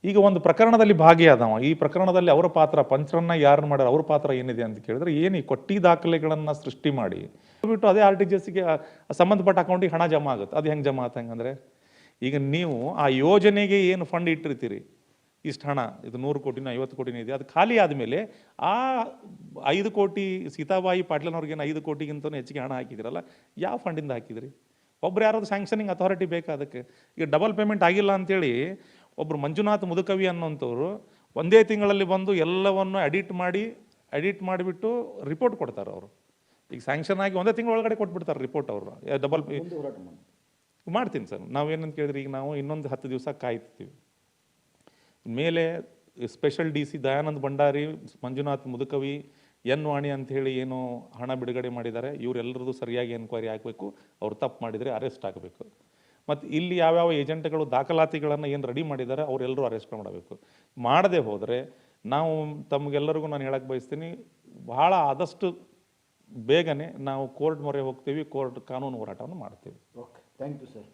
ಈಗ ಒಂದು ಪ್ರಕರಣದಲ್ಲಿ ಭಾಗಿಯಾದವ. ಈ ಪ್ರಕರಣದಲ್ಲಿ ಅವರ ಪಾತ್ರ, ಪಂಚರನ್ನ ಯಾರು ಮಾಡ್ಯಾರ ಅವ್ರ ಪಾತ್ರ ಏನಿದೆ ಅಂತ ಕೇಳಿದ್ರೆ, ಏನು ಈ ಕೊಟ್ಟಿ ದಾಖಲೆಗಳನ್ನು ಸೃಷ್ಟಿ ಮಾಡಿ? ಬಿಟ್ಟು ಅದೇ ಆರ್ ಟಿ ಜಿ ಎಸ್ಗೆ ಸಂಬಂಧಪಟ್ಟ ಅಕೌಂಟಿಗೆ ಹಣ ಜಮಾ ಆಗುತ್ತೆ. ಅದು ಹೆಂಗೆ ಜಮಾ ಆತ ಹೆಂಗಂದ್ರೆ, ಈಗ ನೀವು ಆ ಯೋಜನೆಗೆ ಏನು ಫಂಡ್ ಇಟ್ಟಿರ್ತೀರಿ? ಇಷ್ಟು ಹಣ, ಇದು ನೂರು ಕೋಟಿನ, ಐವತ್ತು ಕೋಟಿನ ಇದೆ ಅದು ಖಾಲಿ ಆದಮೇಲೆ ಆ ಐದು ಕೋಟಿ ಸೀತಾಬಾಯಿ ಪಾಟ್ಲನವ್ರಿಗೆ ಐದು ಕೋಟಿಗಿಂತ ಹೆಚ್ಚಿಗೆ ಹಣ ಹಾಕಿದಿರಲ್ಲ, ಯಾವ ಫಂಡಿಂದ ಹಾಕಿದ್ರಿ? ಒಬ್ರು ಯಾರಾದ್ರು ಸ್ಯಾಂಕ್ಷನಿಂಗ್ ಅಥಾರಿಟಿ ಬೇಕಾ ಅದಕ್ಕೆ? ಈಗ ಡಬಲ್ ಪೇಮೆಂಟ್ ಆಗಿಲ್ಲ ಅಂತೇಳಿ ಒಬ್ರು ಮಂಜುನಾಥ್ ಮುದುಕವಿ ಅನ್ನೋಂಥವ್ರು ಒಂದೇ ತಿಂಗಳಲ್ಲಿ ಬಂದು ಎಲ್ಲವನ್ನು ಎಡಿಟ್ ಮಾಡಿ ಎಡಿಟ್ ಮಾಡಿಬಿಟ್ಟು ರಿಪೋರ್ಟ್ ಕೊಡ್ತಾರೆ ಅವರು. ಈಗ ಸ್ಯಾಂಕ್ಷನ್ ಆಗಿ ಒಂದೇ ತಿಂಗಳ ಒಳಗಡೆ ಕೊಟ್ಬಿಡ್ತಾರೆ ರಿಪೋರ್ಟ್ ಅವರು. ಡಬಲ್ ಮಾಡ್ತೀನಿ ಸರ್. ನಾವೇನಂತ ಕೇಳಿದ್ರೆ ಈಗ ನಾವು ಇನ್ನೊಂದು ಹತ್ತು ದಿವಸ ಕಾಯ್ತೀವಿ ಮೇಲೆ special D C Dayanand Bhandari Manjunath Mudukavi N Vani ಅಂತ ಹೇಳಿ ಏನು ಹಣ ಬಿಡುಗಡೆ ಮಾಡಿದ್ದಾರೆ ಇವರೆಲ್ಲರದು ಸರಿಯಾಗಿ ಎನ್ಕ್ವೈರಿ ಆಗಬೇಕು ಅವ್ರು ತಪ್ಪು ಮಾಡಿದರೆ ಅರೆಸ್ಟ್ ಆಗಬೇಕು. ಮತ್ತು ಇಲ್ಲಿ ಯಾವ್ಯಾವ ಏಜೆಂಟ್ಗಳು ದಾಖಲಾತಿಗಳನ್ನು ಏನು ರೆಡಿ ಮಾಡಿದ್ದಾರೆ ಅವರೆಲ್ಲರೂ ಅರೆಸ್ಟ್ ಮಾಡಬೇಕು. ಮಾಡದೆ ಹೋದರೆ ನಾವು ತಮಗೆಲ್ಲರಿಗೂ ನಾನು ಹೇಳಕ್ಕೆ ಬಯಸ್ತೀನಿ, ಬಹಳ ಆದಷ್ಟು ಬೇಗನೆ ನಾವು ಕೋರ್ಟ್ ಮೊರೆ ಹೋಗ್ತೀವಿ ಕೋರ್ಟ್ ಕಾನೂನು ಹೋರಾಟವನ್ನು ಮಾಡ್ತೀವಿ. ಓಕೆ ಥ್ಯಾಂಕ್ ಯು ಸರ್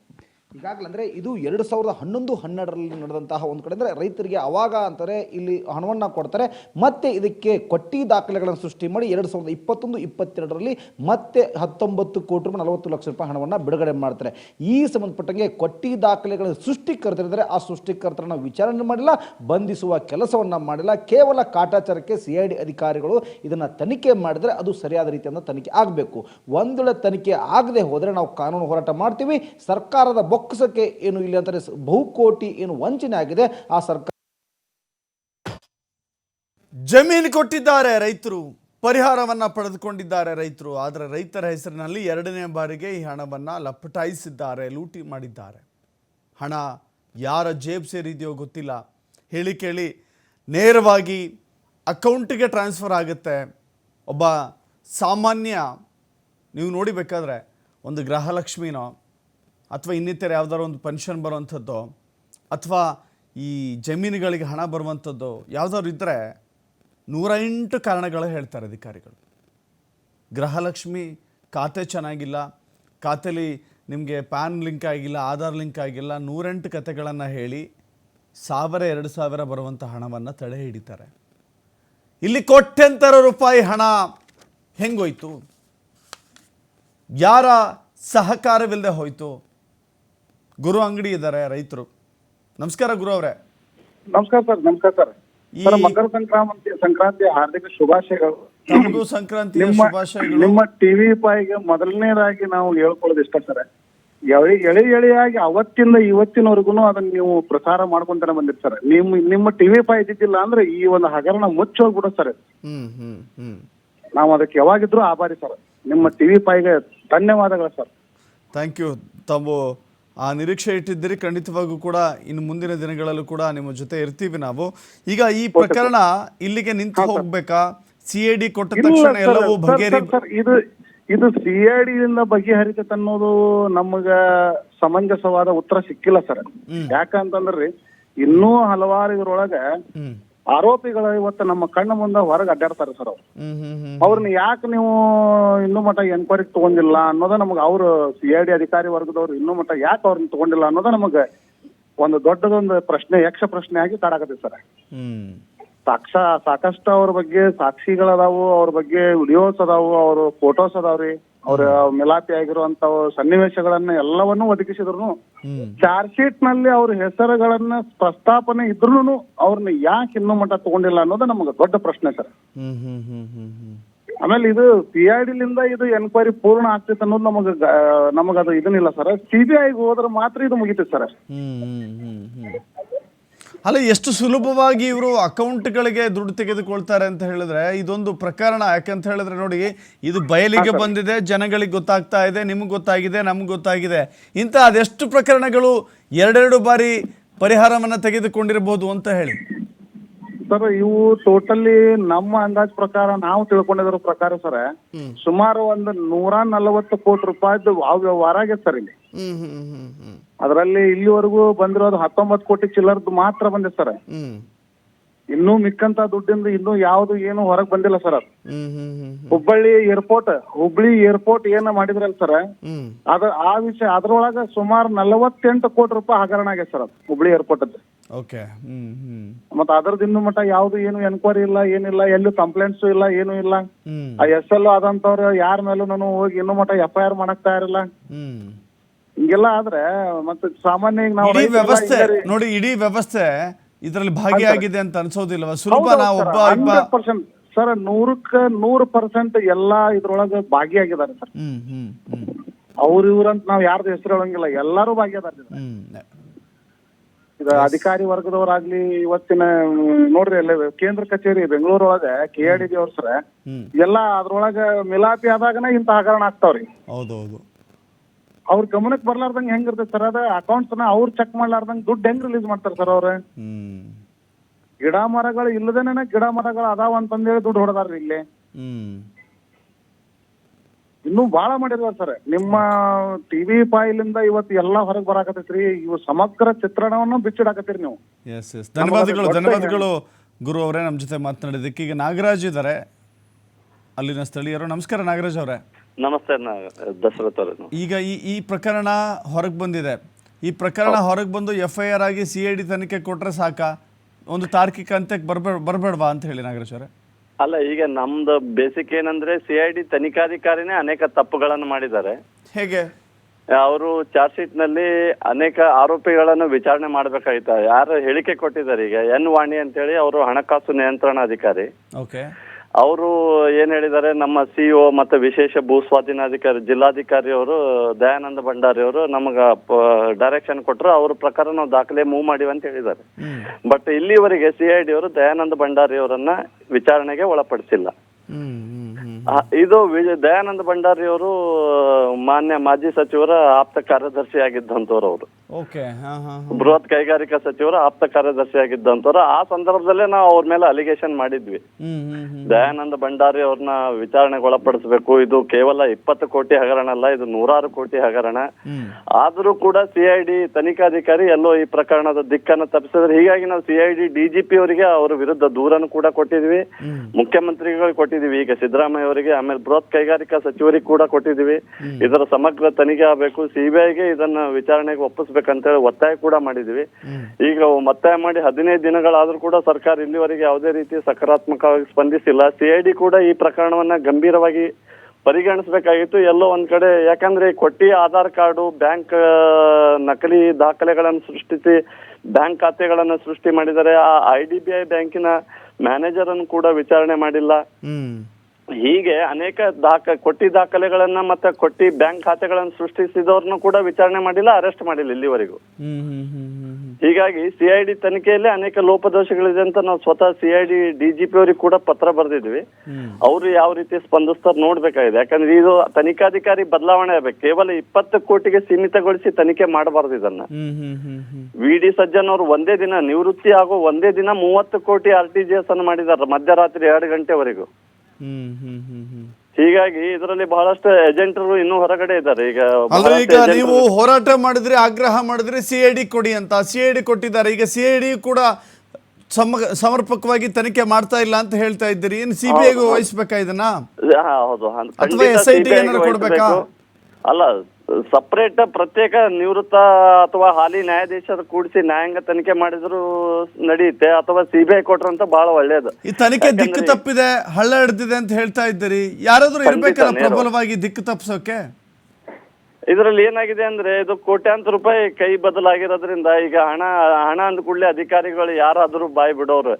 ಈಗಾಗಲೇ ಅಂದರೆ ಇದು ಎರಡು ಸಾವಿರದ ಹನ್ನೊಂದು, ಹನ್ನೆರಡರಲ್ಲಿ ನಡೆದಂತಹ ಒಂದು ಕಡೆ, ಅಂದರೆ ರೈತರಿಗೆ ಅವಾಗ ಅಂತಾರೆ, ಇಲ್ಲಿ ಹಣವನ್ನು ಕೊಡ್ತಾರೆ, ಮತ್ತೆ ಇದಕ್ಕೆ ಕೊಟ್ಟಿ ದಾಖಲೆಗಳನ್ನು ಸೃಷ್ಟಿ ಮಾಡಿ ಎರಡು ಸಾವಿರದ ಇಪ್ಪತ್ತೊಂದು, ಇಪ್ಪತ್ತೆರಡರಲ್ಲಿ ಮತ್ತೆ ಹತ್ತೊಂಬತ್ತು ಕೋಟಿ ರೂಪಾಯಿ, ನಲವತ್ತು ಲಕ್ಷ ರೂಪಾಯಿ ಹಣವನ್ನು ಬಿಡುಗಡೆ ಮಾಡ್ತಾರೆ. ಈ ಸಂಬಂಧಪಟ್ಟಂಗೆ ಕೊಟ್ಟಿ ದಾಖಲೆಗಳ ಸೃಷ್ಟಿಕರ್ತರಿದ್ದಾರೆ. ಆ ಸೃಷ್ಟಿಕರ್ತರನ್ನು ವಿಚಾರಣೆ ಮಾಡಿಲ್ಲ, ಬಂಧಿಸುವ ಕೆಲಸವನ್ನು ಮಾಡಿಲ್ಲ. ಕೇವಲ ಕಾಟಾಚಾರಕ್ಕೆ ಸಿ ಐ ಡಿ ಅಧಿಕಾರಿಗಳು ಇದನ್ನು ತನಿಖೆ ಮಾಡಿದರೆ ಅದು ಸರಿಯಾದ ರೀತಿಯಿಂದ ತನಿಖೆ ಆಗಬೇಕು. ಒಂದು ತನಿಖೆ ಆಗದೆ ಹೋದರೆ ನಾವು ಕಾನೂನು ಹೋರಾಟ ಮಾಡ್ತೀವಿ. ಸರ್ಕಾರದ ಬೊಕ್ಕಸಕ್ಕೆ ಏನು ಇಲ್ಲಿ ಅಂತಾರೆ ಬಹುಕೋಟಿ ಏನು ವಂಚನೆ ಆಗಿದೆ, ಆ ಸರ್ಕಾರ ಜಮೀನು ಕೊಟ್ಟಿದ್ದಾರೆ ರೈತರು, ಪರಿಹಾರವನ್ನ ಪಡೆದುಕೊಂಡಿದ್ದಾರೆ ರೈತರು, ಆದರೆ ರೈತರ ಹೆಸರಿನಲ್ಲಿ ಎರಡನೇ ಬಾರಿಗೆ ಈ ಹಣವನ್ನು ಲಪಟಾಯಿಸಿದ್ದಾರೆ, ಲೂಟಿ ಮಾಡಿದ್ದಾರೆ. ಹಣ ಯಾರ ಜೇಬ್ ಸೇರಿದೆಯೋ ಗೊತ್ತಿಲ್ಲ. ಹೇಳಿ ಕೇಳಿ, ನೇರವಾಗಿ ಅಕೌಂಟಿಗೆ ಟ್ರಾನ್ಸ್ಫರ್ ಆಗುತ್ತೆ. ಒಬ್ಬ ಸಾಮಾನ್ಯ, ನೀವು ನೋಡಿಬೇಕಾದ್ರೆ, ಒಂದು ಗೃಹಲಕ್ಷ್ಮಿನೋ ಅಥವಾ ಇನ್ನಿತರ ಯಾವ್ದಾದ್ರು ಒಂದು ಪೆನ್ಷನ್ ಬರುವಂಥದ್ದು, ಅಥವಾ ಈ ಜಮೀನುಗಳಿಗೆ ಹಣ ಬರುವಂಥದ್ದು, ಯಾವುದಾದ್ರು ಇದ್ದರೆ ನೂರ ಎಂಟು ಕಾರಣಗಳು ಹೇಳ್ತಾರೆ ಅಧಿಕಾರಿಗಳು. ಗೃಹಲಕ್ಷ್ಮಿ ಖಾತೆ ಚೆನ್ನಾಗಿಲ್ಲ, ಖಾತೆಲಿ ನಿಮಗೆ ಪ್ಯಾನ್ ಲಿಂಕ್ ಆಗಿಲ್ಲ, ಆಧಾರ್ ಲಿಂಕ್ ಆಗಿಲ್ಲ, ನೂರೆಂಟು ಕತೆಗಳನ್ನು ಹೇಳಿ ಸಾವಿರ, ಎರಡು ಸಾವಿರ ಬರುವಂಥ ಹಣವನ್ನು ತಡೆ ಹಿಡಿತಾರೆ. ಇಲ್ಲಿ ಕೋಟ್ಯಂತರ ರೂಪಾಯಿ ಹಣ ಹೆಂಗೋಯ್ತು? ಯಾರ ಸಹಕಾರವಿಲ್ಲದೆ ಹೋಯ್ತು? ಗುರು ಅಂಗಡಿ ಇದ್ದಾರೆ ರೈತರು. ನಮಸ್ಕಾರ ಗುರು ಅವರೇ. ನಮಸ್ಕಾರ ಸರ್ ನಮಸ್ಕಾರ ಸರ್. ಈ- ಸರ್ ಮಕರ ಸಂಕ್ರಾಂತಿ ಸಂಕ್ರಾಂತಿ ಹಾರ್ದಿಕ ಶುಭಾಶಯಗಳು. ತಮಗೂ ಸಂಕ್ರಾಂತಿಯ ನಿಮ್ಮ ಶುಭಾಶಯಗಳು. ನಿಮ್ಮ ಟಿವಿ ಪಾಯಿಗೆ ಮೊದಲನೇದಾಗಿ ನಾವು ಹೇಳ್ಕೊಳ್ಳೋದು ಇಷ್ಟ ಸರ್. ಎಳೆ ಎಳೆ ಎಳೆಯಾಗಿ ಅವತ್ತಿಂದ ಇವತ್ತಿನವರೆಗೂ ಅದನ್ನ ನೀವು ಪ್ರಸಾರ ಮಾಡ್ಕೊಂತಾನೆ ಬಂದಿರಿ ಸರ್. ನಿಮ್ಮ ನಿಮ್ಮ ಟಿವಿ ಪಾಯಿ ಇದ್ದಿದ್ದಿಲ್ಲ ಅಂದ್ರೆ ಈ ಒಂದು ಹಗರಣ ಮುಚ್ಚೋಗ್ಬಿಡೋ ಸರ್. ಹ್ಮ್ ಹ್ಮ್ ಹ್ಮ್. ನಾವು ಅದಕ್ಕೆ ಯಾವಾಗಿದ್ರು ಆಭಾರಿ ಸರ್. ನಿಮ್ಮ ಟಿವಿ ಪಾಯಿಗೆ ಧನ್ಯವಾದಗಳು ಸರ್. ಥ್ಯಾಂಕ್ ಯು ತಾವು ಆ ನಿರೀಕ್ಷೆ ಇಟ್ಟಿದ್ದೀರಿ. ಖಂಡಿತವಾಗೂ ಕೂಡ ಇನ್ನು ಮುಂದಿನ ದಿನಗಳಲ್ಲೂ ಕೂಡ ನಿಮ್ಮ ಜೊತೆ ಇರ್ತೀವಿ ನಾವು. ಈಗ ಈ ಪ್ರಕರಣ ಇಲ್ಲಿಗೆ ನಿಂತು ಹೋಗ್ಬೇಕಾ? ಸಿ ಐ ಡಿ ಕೊಟ್ಟ ತಕ್ಷಣ ಎಲ್ಲವೂ ಬಗೆಹರಿ ಇದು ಇದು ಇಂದ ಬಗೆಹರಿತೈತೆ ಅನ್ನೋದು ನಮಗ ಸಮಂಜಸವಾದ ಉತ್ತರ ಸಿಕ್ಕಿಲ್ಲ ಸರ್. ಯಾಕಂತಂದ್ರಿ ಇನ್ನೂ ಹಲವಾರು ಇದ್ರೊಳಗ ಆರೋಪಿಗಳು ಇವತ್ತು ನಮ್ಮ ಕಣ್ಣ ಮುಂದೆ ಹೊರಗೆ ಅಡ್ಡಾಡ್ತಾರೆ ಸರ್ ಅವ್ರು. ಅವ್ರನ್ನ ಯಾಕೆ ನೀವು ಇನ್ನೂ ಮಟ್ಟ ಎನ್ಕ್ವೈರಿ ತಗೊಂಡಿಲ್ಲ ಅನ್ನೋದ ನಮಗೆ ಅವರು ಸಿ ಐ ಡಿ ಅಧಿಕಾರಿ ವರ್ಗದವ್ರು ಇನ್ನೂ ಮಟ್ಟ ಯಾಕೆ ಅವ್ರನ್ನ ತಗೊಂಡಿಲ್ಲ ಅನ್ನೋದ ನಮಗೆ ಒಂದು ದೊಡ್ಡದೊಂದು ಪ್ರಶ್ನೆ ಯಕ್ಷ ಪ್ರಶ್ನೆ ಆಗಿ ಕಾಡಾಕತ್ತೆ ಸರ್. ಸಾಕ್ಷ ಸಾಕಷ್ಟು ಅವ್ರ ಬಗ್ಗೆ ಸಾಕ್ಷಿಗಳದಾವು ಅವ್ರ ಬಗ್ಗೆ ವಿಡಿಯೋಸ್ ಅದಾವು ಅವ್ರ ಫೋಟೋಸ್ ಅದಾವ್ರಿ. ಅವ್ರ ಮಿಲಾಪಿ ಆಗಿರುವಂತ ಸನ್ನಿವೇಶಗಳನ್ನ ಎಲ್ಲವನ್ನೂ ಒದಗಿಸಿದ್ರು ಚಾರ್ಜ್ ಶೀಟ್ನಲ್ಲಿ ಅವ್ರ ಹೆಸರುಗಳನ್ನ ಪ್ರಸ್ತಾಪನೆ ಇದ್ರೂ ಅವ್ರನ್ನ ಯಾಕೆ ಇನ್ನೂ ಮಟ್ಟ ತಗೊಂಡಿಲ್ಲ ಅನ್ನೋದು ನಮಗೆ ದೊಡ್ಡ ಪ್ರಶ್ನೆ ಸರ್. ಆಮೇಲೆ ಇದು ಪಿ ಐ ಲಿಂದ ಇದು ಎನ್ಕ್ವೈರಿ ಪೂರ್ಣ ಆಗ್ತೈತೆ ಅನ್ನೋದು ನಮಗೆ ನಮಗದು ಇದನ್ನಿಲ್ಲ ಸರ್. ಸಿಬಿಐ ಹೋದ್ರೆ ಮಾತ್ರ ಇದು ಮುಗಿತೈತೆ ಸರ್. ಅಲ್ಲ ಎಷ್ಟು ಸುಲಭವಾಗಿ ಇವರು ಅಕೌಂಟ್ಗಳಿಗೆ ದುಡ್ಡು ತೆಗೆದುಕೊಳ್ತಾರೆ ಅಂತ ಹೇಳಿದ್ರೆ ಇದೊಂದು ಪ್ರಕರಣ. ಯಾಕಂತ ಹೇಳಿದ್ರೆ ನೋಡಿ ಇದು ಬಯಲಿಗೆ ಬಂದಿದೆ ಜನಗಳಿಗೆ ಗೊತ್ತಾಗ್ತಾ ಇದೆ ನಿಮ್ಗೆ ಗೊತ್ತಾಗಿದೆ ನಮ್ಗೆ ಗೊತ್ತಾಗಿದೆ. ಇಂಥ ಅದೆಷ್ಟು ಪ್ರಕರಣಗಳು ಎರಡೆರಡು ಬಾರಿ ಪರಿಹಾರವನ್ನು ತೆಗೆದುಕೊಂಡಿರಬಹುದು ಅಂತ ಹೇಳಿ. ಸರ್ ಇವು ಟೋಟಲಿ ನಮ್ಮ ಅಂದಾಜ್ ಪ್ರಕಾರ ನಾವು ತಿಳ್ಕೊಂಡಿದ್ರ ಪ್ರಕಾರ ಸರ್ ಸುಮಾರು ಒಂದು ನೂರ ನಲವತ್ತು ಕೋಟಿ ರೂಪಾಯಿದು ಅವ್ಯವಹಾರ ಆಗೈತೆ ಸರ್ ಇಲ್ಲಿ. ಹ್ಮ್ ಹ್ಮ್ ಹ್ಮ್ ಹ್ಮ್. ಅದರಲ್ಲಿ ಇಲ್ಲಿವರೆಗೂ ಬಂದಿರೋದು ಹತ್ತೊಂಬತ್ತು ಕೋಟಿ ಚಿಲ್ಲರ್ದು ಮಾತ್ರ ಬಂದಿದೆ ಸರ್. ಇನ್ನೂ ಮಿಕ್ಕಂತ ದುಡ್ಡಿಂದ ಇನ್ನೂ ಯಾವ್ದು ಏನು ಹೊರಗ್ ಬಂದಿಲ್ಲ ಸರ್ ಅದು. ಹುಬ್ಬಳ್ಳಿ ಏರ್ಪೋರ್ಟ್ ಹುಬ್ಳಿ ಏರ್ಪೋರ್ಟ್ ಏನ ಮಾಡಿದ್ರಲ್ಲ ಸರ್. ಅದ ಆ ವಿಷಯ ಅದ್ರೊಳಗ ಸುಮಾರು ನಲವತ್ತೆಂಟು ಕೋಟಿ ರೂಪಾಯಿ ಹಗರಣ ಆಗ್ಯದ ಸರ್ ಅದು ಹುಬ್ಳಿ ಏರ್ಪೋರ್ಟ್ ಅದು ಮತ್ತೆ ಅದ್ರದ್ದು ಇನ್ನೂ ಮಟ್ಟ ಯಾವ್ದು ಏನು ಎನ್ಕ್ವೈರಿ ಇಲ್ಲ ಏನಿಲ್ಲ ಎಲ್ಲೂ ಕಂಪ್ಲೇಂಟ್ಸ್ ಇಲ್ಲ ಏನು ಇಲ್ಲ. ಆ ಎಸ್ ಎಲ್ ಆದಂತವ್ರು ಯಾರ ಮೇಲೂ ನಾನು ಹೋಗಿ ಇನ್ನೂ ಮಟ್ಟ ಎಫ್ ಐ ಆರ್ ಮಾಡಕ್ ತಯಾರಿಲ್ಲ. ಹಿಂಗೆಲ್ಲ ಆದ್ರೆ ಮತ್ತೆ ಸಾಮಾನ್ಯ ನಾವು ಇಡೀ ವ್ಯವಸ್ಥೆ ನೋಡಿ ಇಡೀ ವ್ಯವಸ್ಥೆ ಇದರಲ್ಲಿ ಭಾಗಿಯಾಗಿದೆ ಅಂತ ಅನ್ಸೋದಿಲ್ವಾ? ಸುಲಭ ನಾವು ಒಬ್ಬ ಪರ್ಸೆಂಟ್. ಸರ್ ನೂರಕ್ಕ ನೂರು ಪರ್ಸೆಂಟ್ ಎಲ್ಲಾ ಇದ್ರೊಳಗ ಭಾಗಿಯಾಗಿದ್ದಾರೆ ಸರ್. ಅವ್ರ ಇವ್ರಂತ ನಾವ್ ಯಾರ್ದು ಹೆಸರು ಹೇಳಂಗಿಲ್ಲ ಎಲ್ಲಾರು ಭಾಗಿಯಾದಾರ ಇದ ಅಧಿಕಾರಿ ವರ್ಗದವರಾಗ್ಲಿ ಇವತ್ತಿನ ನೋಡ್ರಿ ಎಲ್ಲ ಕೇಂದ್ರ ಕಚೇರಿ ಬೆಂಗಳೂರು ಒಳಗ ಕೆ ಆರ್ ಡಿ ಅವ್ರ ಸರ್ ಎಲ್ಲ ಅದ್ರೊಳಗ ಮಿಲಾಪಿ ಆದಾಗನ ಇಂತ ಹಗರಣ ಆಗ್ತಾವ್ರಿ. ಹೌದೌದು. ಅವ್ರ ಗಮನಕ್ಕೆ ಬರ್ಲಾರ್ದಂಗ್ ಹೆಂಗಿರ್ತೈತೆ ಸರ್? ಅದ ಅಕೌಂಟ್ಸ್ನ ಅವ್ರು ಚೆಕ್ ಮಾಡ್ಲಾರ್ದಂಗ್ ದುಡ್ಡು ಹೆಂಗ್ ರಿಲೀಸ್ ಮಾಡ್ತಾರೆ ಸರ್ ಅವ್ರ? ಗಿಡ ಮರಗಳು ಇಲ್ಲದೇನೆ ಗಿಡ ಮರಗಳು ಅದಾವ ಅಂತಂದೇಳಿ ದುಡ್ಡು ಹೊಡೆದಾರ್ರಿ ಇಲ್ಲಿ. ಇನ್ನೂ ಬಾಳ ಮಾಡಿರ್ವ ಸರ್. ನಿಮ್ಮ ಟಿವಿ ಫೈಲಿಂದ ಇವತ್ತು ಎಲ್ಲಾ ಹೊರಗೆ ಬರಾಕತೈತ್ರಿ ಇವು ಸಮಗ್ರ ಚಿತ್ರಣವನ್ನು ಬಿಚ್ಚಿಡಾಕತ್ತೀರಿ ನೀವು. ಎಸ್ ಎಸ್ ಧನ್ಯವಾದಗಳು ಧನ್ಯವಾದಗಳು ಗುರು ಅವರೇ ನಮ್ಮ ಜೊತೆ ಮಾತನಾಡಿದ್ದಕ್ಕೆ. ಈಗ ನಾಗರಾಜ್ ಇದ್ದಾರೆ ಅಲ್ಲಿನ ಸ್ಥಳೀಯರು ನಮಸ್ಕಾರ ನಾಗರಾಜ್ ಅವರೇ. ನಮಸ್ತೆ ನಾ ದಶರಥ್ ಅವ್ರೆ ಈಗ ಈ ಈ ಪ್ರಕರಣ ಹೊರಗೆ ಬಂದಿದೆ. ಈ ಪ್ರಕರಣ ಹೊರಗೆ ಬಂದು ಎಫ್ ಐ ಆರ್ ಆಗಿ ಸಿ ಐ ಡಿ ತನಿಖೆ ಕೊಟ್ರೆ ಸಾಕ? ಒಂದು ತಾರ್ಕಿಕ ಅಂತ್ಯಕ್ಕೆ ಬರ್ಬೇಡ ಬರಬೇಡವಾ ಅಂತ ಹೇಳಿ ನಾಗರಾಜ್ ಅವರೇ. ಅಲ್ಲ ಈಗ ನಮ್ದು ಬೇಸಿಕ್ ಏನಂದ್ರೆ ಸಿ ಐ ಡಿ ತನಿಖಾಧಿಕಾರಿನೇ ಅನೇಕ ತಪ್ಪುಗಳನ್ನು ಮಾಡಿದ್ದಾರೆ. ಹೇಗೆ? ಅವರು ಚಾರ್ಜ್ ಶೀಟ್ನಲ್ಲಿ ಅನೇಕ ಆರೋಪಿಗಳನ್ನು ವಿಚಾರಣೆ ಮಾಡ್ಬೇಕಾಗಿತ್ತು. ಯಾರು ಹೇಳಿಕೆ ಕೊಟ್ಟಿದ್ದಾರೆ ಈಗ ಎನ್ ವಾಣಿ ಅಂತೇಳಿ ಅವರು ಹಣಕಾಸು ನಿಯಂತ್ರಣ ಅಧಿಕಾರಿ. ಓಕೆ. ಅವರು ಏನ್ ಹೇಳಿದ್ದಾರೆ ನಮ್ಮ ಸಿಇಒ ಮತ್ತೆ ವಿಶೇಷ ಭೂ ಸ್ವಾಧೀನಾಧಿಕಾರಿ ಜಿಲ್ಲಾಧಿಕಾರಿ ಅವರು ದಯಾನಂದ ಭಂಡಾರಿ ಅವರು ನಮಗ ಡೈರೆಕ್ಷನ್ ಕೊಟ್ಟರು ಅವ್ರ ಪ್ರಕಾರ ನಾವು ದಾಖಲೆ ಮೂವ್ ಮಾಡಿವಿ ಅಂತ ಹೇಳಿದ್ದಾರೆ. ಬಟ್ ಇಲ್ಲಿವರೆಗೆ ಸಿಐಡಿ ಅವರು ದಯಾನಂದ ಭಂಡಾರಿ ಅವರನ್ನ ವಿಚಾರಣೆಗೆ ಒಳಪಡಿಸಿಲ್ಲ. ಇದು ದಯಾನಂದ ಭಂಡಾರಿ ಅವರು ಮಾನ್ಯ ಮಾಜಿ ಸಚಿವರ ಆಪ್ತ ಕಾರ್ಯದರ್ಶಿ ಆಗಿದ್ದಂತವ್ರು ಅವರು ಓಕೆ ಬೃಹತ್ ಕೈಗಾರಿಕಾ ಸಚಿವರ ಆಪ್ತ ಕಾರ್ಯದರ್ಶಿ ಆಗಿದ್ದಂತವ್ರು. ಆ ಸಂದರ್ಭದಲ್ಲೇ ನಾವು ಅವ್ರ ಮೇಲೆ ಅಲಿಗೇಷನ್ ಮಾಡಿದ್ವಿ. ದಯಾನಂದ ಭಂಡಾರಿ ಅವ್ರನ್ನ ವಿಚಾರಣೆಗೆ ಒಳಪಡಿಸಬೇಕು. ಇದು ಕೇವಲ ಇಪ್ಪತ್ತು ಕೋಟಿ ಹಗರಣ ಅಲ್ಲ ಇದು ನೂರಾರು ಕೋಟಿ ಹಗರಣ. ಆದ್ರೂ ಕೂಡ ಸಿಐಡಿ ತನಿಖಾಧಿಕಾರಿ ಎಲ್ಲೋ ಈ ಪ್ರಕರಣದ ದಿಕ್ಕನ್ನು ತಪ್ಪಿಸಿದ್ರೆ ಹೀಗಾಗಿ ನಾವು ಸಿಐಡಿ ಡಿಜಿಪಿ ಅವರಿಗೆ ಅವರ ವಿರುದ್ಧ ದೂರನ್ನು ಕೂಡ ಕೊಟ್ಟಿದ್ವಿ. ಮುಖ್ಯಮಂತ್ರಿಗಳಿಗೆ ಕೊಟ್ಟಿದ್ವಿ. ಈಗ ಸಿದ್ದರಾಮಯ್ಯ ಅವರಿಗೆ ಆಮೇಲೆ ಬೃಹತ್ ಕೈಗಾರಿಕಾ ಸಚಿವರಿಗೆ ಕೂಡ ಕೊಟ್ಟಿದ್ವಿ. ಇದರ ಸಮಗ್ರ ತನಿಖೆ ಆಗಬೇಕು. ಸಿಬಿಐಗೆ ಇದನ್ನ ವಿಚಾರಣೆಗೆ ಒಪ್ಪಿಸ್ಬೇಕಂತೇಳಿ ಒತ್ತಾಯ ಕೂಡ ಮಾಡಿದ್ವಿ. ಈಗ ಒತ್ತಾಯ ಮಾಡಿ ಹದಿನೈದು ದಿನಗಳಾದ್ರೂ ಕೂಡ ಸರ್ಕಾರ ಇಲ್ಲಿವರೆಗೆ ಯಾವುದೇ ರೀತಿ ಸಕಾರಾತ್ಮಕವಾಗಿ ಸ್ಪಂದಿಸಿಲ್ಲ. ಸಿಐಡಿ ಕೂಡ ಈ ಪ್ರಕರಣವನ್ನ ಗಂಭೀರವಾಗಿ ಪರಿಗಣಿಸಬೇಕಾಗಿತ್ತು. ಎಲ್ಲೋ ಒಂದ್ ಕಡೆ ಯಾಕಂದ್ರೆ ಕೊಟ್ಟಿ ಆಧಾರ್ ಕಾರ್ಡು ಬ್ಯಾಂಕ್ ನಕಲಿ ದಾಖಲೆಗಳನ್ನು ಸೃಷ್ಟಿಸಿ ಬ್ಯಾಂಕ್ ಖಾತೆಗಳನ್ನು ಸೃಷ್ಟಿ ಮಾಡಿದರೆ ಆ ಐ ಡಿ ಬಿ ಐ ಬ್ಯಾಂಕಿನ ಮ್ಯಾನೇಜರ್ ಅನ್ನು ಕೂಡ ವಿಚಾರಣೆ ಮಾಡಿಲ್ಲ. ಹೀಗೆ ಅನೇಕ ದಾಖ ಕೊಟ್ಟಿ ದಾಖಲೆಗಳನ್ನ ಮತ್ತೆ ಕೊಟ್ಟಿ ಬ್ಯಾಂಕ್ ಖಾತೆಗಳನ್ನು ಸೃಷ್ಟಿಸಿದವ್ರನ್ನು ಕೂಡ ವಿಚಾರಣೆ ಮಾಡಿಲ್ಲ ಅರೆಸ್ಟ್ ಮಾಡಿಲ್ಲ ಇಲ್ಲಿವರೆಗೂ. ಹೀಗಾಗಿ ಸಿಐಡಿ ತನಿಖೆಯಲ್ಲಿ ಅನೇಕ ಲೋಪದೋಷಗಳಿದೆ ಅಂತ ನಾವು ಸ್ವತಃ ಸಿಐಡಿ ಡಿಜಿಪಿ ಅವರಿಗೆ ಕೂಡ ಪತ್ರ ಬರೆದಿದ್ವಿ. ಅವರು ಯಾವ ರೀತಿ ಸ್ಪಂದಿಸ್ತಾರೆ ನೋಡ್ಬೇಕಾಗಿದೆ. ಯಾಕಂದ್ರೆ ಇದು ತನಿಖಾಧಿಕಾರಿ ಬದಲಾವಣೆ ಆಗ್ಬೇಕು. ಕೇವಲ ಇಪ್ಪತ್ತು ಕೋಟಿಗೆ ಸೀಮಿತಗೊಳಿಸಿ ತನಿಖೆ ಮಾಡಬಾರ್ದು ಇದನ್ನ. ವಿ ಡಿ ಸಜ್ಜನ್ ಅವರು ಒಂದೇ ದಿನ ನಿವೃತ್ತಿ ಆಗೋ ಒಂದೇ ದಿನ ಮೂವತ್ತು ಕೋಟಿ ಆರ್ ಟಿ ಜಿ ಎಸ್ ಅನ್ನು ಮಾಡಿದ್ದಾರೆ ಮಧ್ಯರಾತ್ರಿ ಎರಡು ಗಂಟೆವರೆಗೂ. ಹೀಗಾಗಿ ಇದರಲ್ಲಿ ಬಹಳಷ್ಟು ಏಜೆಂಟರು ಇನ್ನೂ ಹೊರಗಡೆ ಇದ್ದಾರೆ. ಈಗ ಅಂದ್ರೆ ಈಗ ನೀವು ಹೋರಾಟ ಮಾಡಿದ್ರೆ ಆಗ್ರಹ ಮಾಡಿದ್ರೆ ಸಿ ಐ ಡಿ ಕೊಡಿ ಅಂತ. ಸಿ ಐ ಡಿ ಕೊಟ್ಟಿದ್ದಾರೆ. ಈಗ ಸಿ ಐ ಡಿ ಕೂಡ ಸಮ ಸಮರ್ಪಕವಾಗಿ ತನಿಖೆ ಮಾಡ್ತಾ ಇಲ್ಲ ಅಂತ ಹೇಳ್ತಾ ಇದ್ದೀರಿ. ಏನು ಸಿ ಬಿ ಐಗೂ ವಹಿಸ್ಬೇಕಾ ಇದನ್ನ? ಹಾ, ಹೌದು. ಹ- ಅಥವಾ ಖಂಡಿತ SIT CBI ಗೆ ಏನಾದ್ರು ಕೊಡ್ಬೇಕಾ? ವಹಿಸ್ಬೇಕು. ಅಲ್ಲ ಸಪರೇಟ್ ಪ್ರತ್ಯೇಕ ನಿವೃತ್ತ ಅಥವಾ ಹಾಲಿ ನ್ಯಾಯಾಧೀಶರು ಕೂಡಿಸಿ ನ್ಯಾಯಾಂಗ ತನಿಖೆ ಮಾಡಿದ್ರು ನಡೆಯುತ್ತೆ ಅಥವಾ ಸಿಬಿಐ ಕೊಟ್ರಂತ ಬಹಳ ಒಳ್ಳೇದು. ಈ ತನಿಖೆ ದಿಕ್ಕು ತಪ್ಪಿದೆ ಹಳ್ಳ ಹಿಡ್ದಿದೆ ಅಂತ ಹೇಳ್ತಾ ಇದ್ದೀರಿ. ಯಾರಾದ್ರೂ ಇರ್ಬೇಕಲ್ಲ ಪ್ರಬಲವಾಗಿ ದಿಕ್ಕು ತಪ್ಪಿಸೋಕೆ ಇದರಲ್ಲಿ ಏನಾಗಿದೆ ಅಂದ್ರೆ ಇದು ಕೋಟ್ಯಾಂತರ ರೂಪಾಯಿ ಕೈ ಬದಲಾಗಿರೋದ್ರಿಂದ ಈಗ ಹಣ ಹಣ ಅಂದ ಕೂಡಲೇ ಅಧಿಕಾರಿಗಳು ಯಾರಾದ್ರೂ ಬಾಯಿ ಬಿಡೋರು.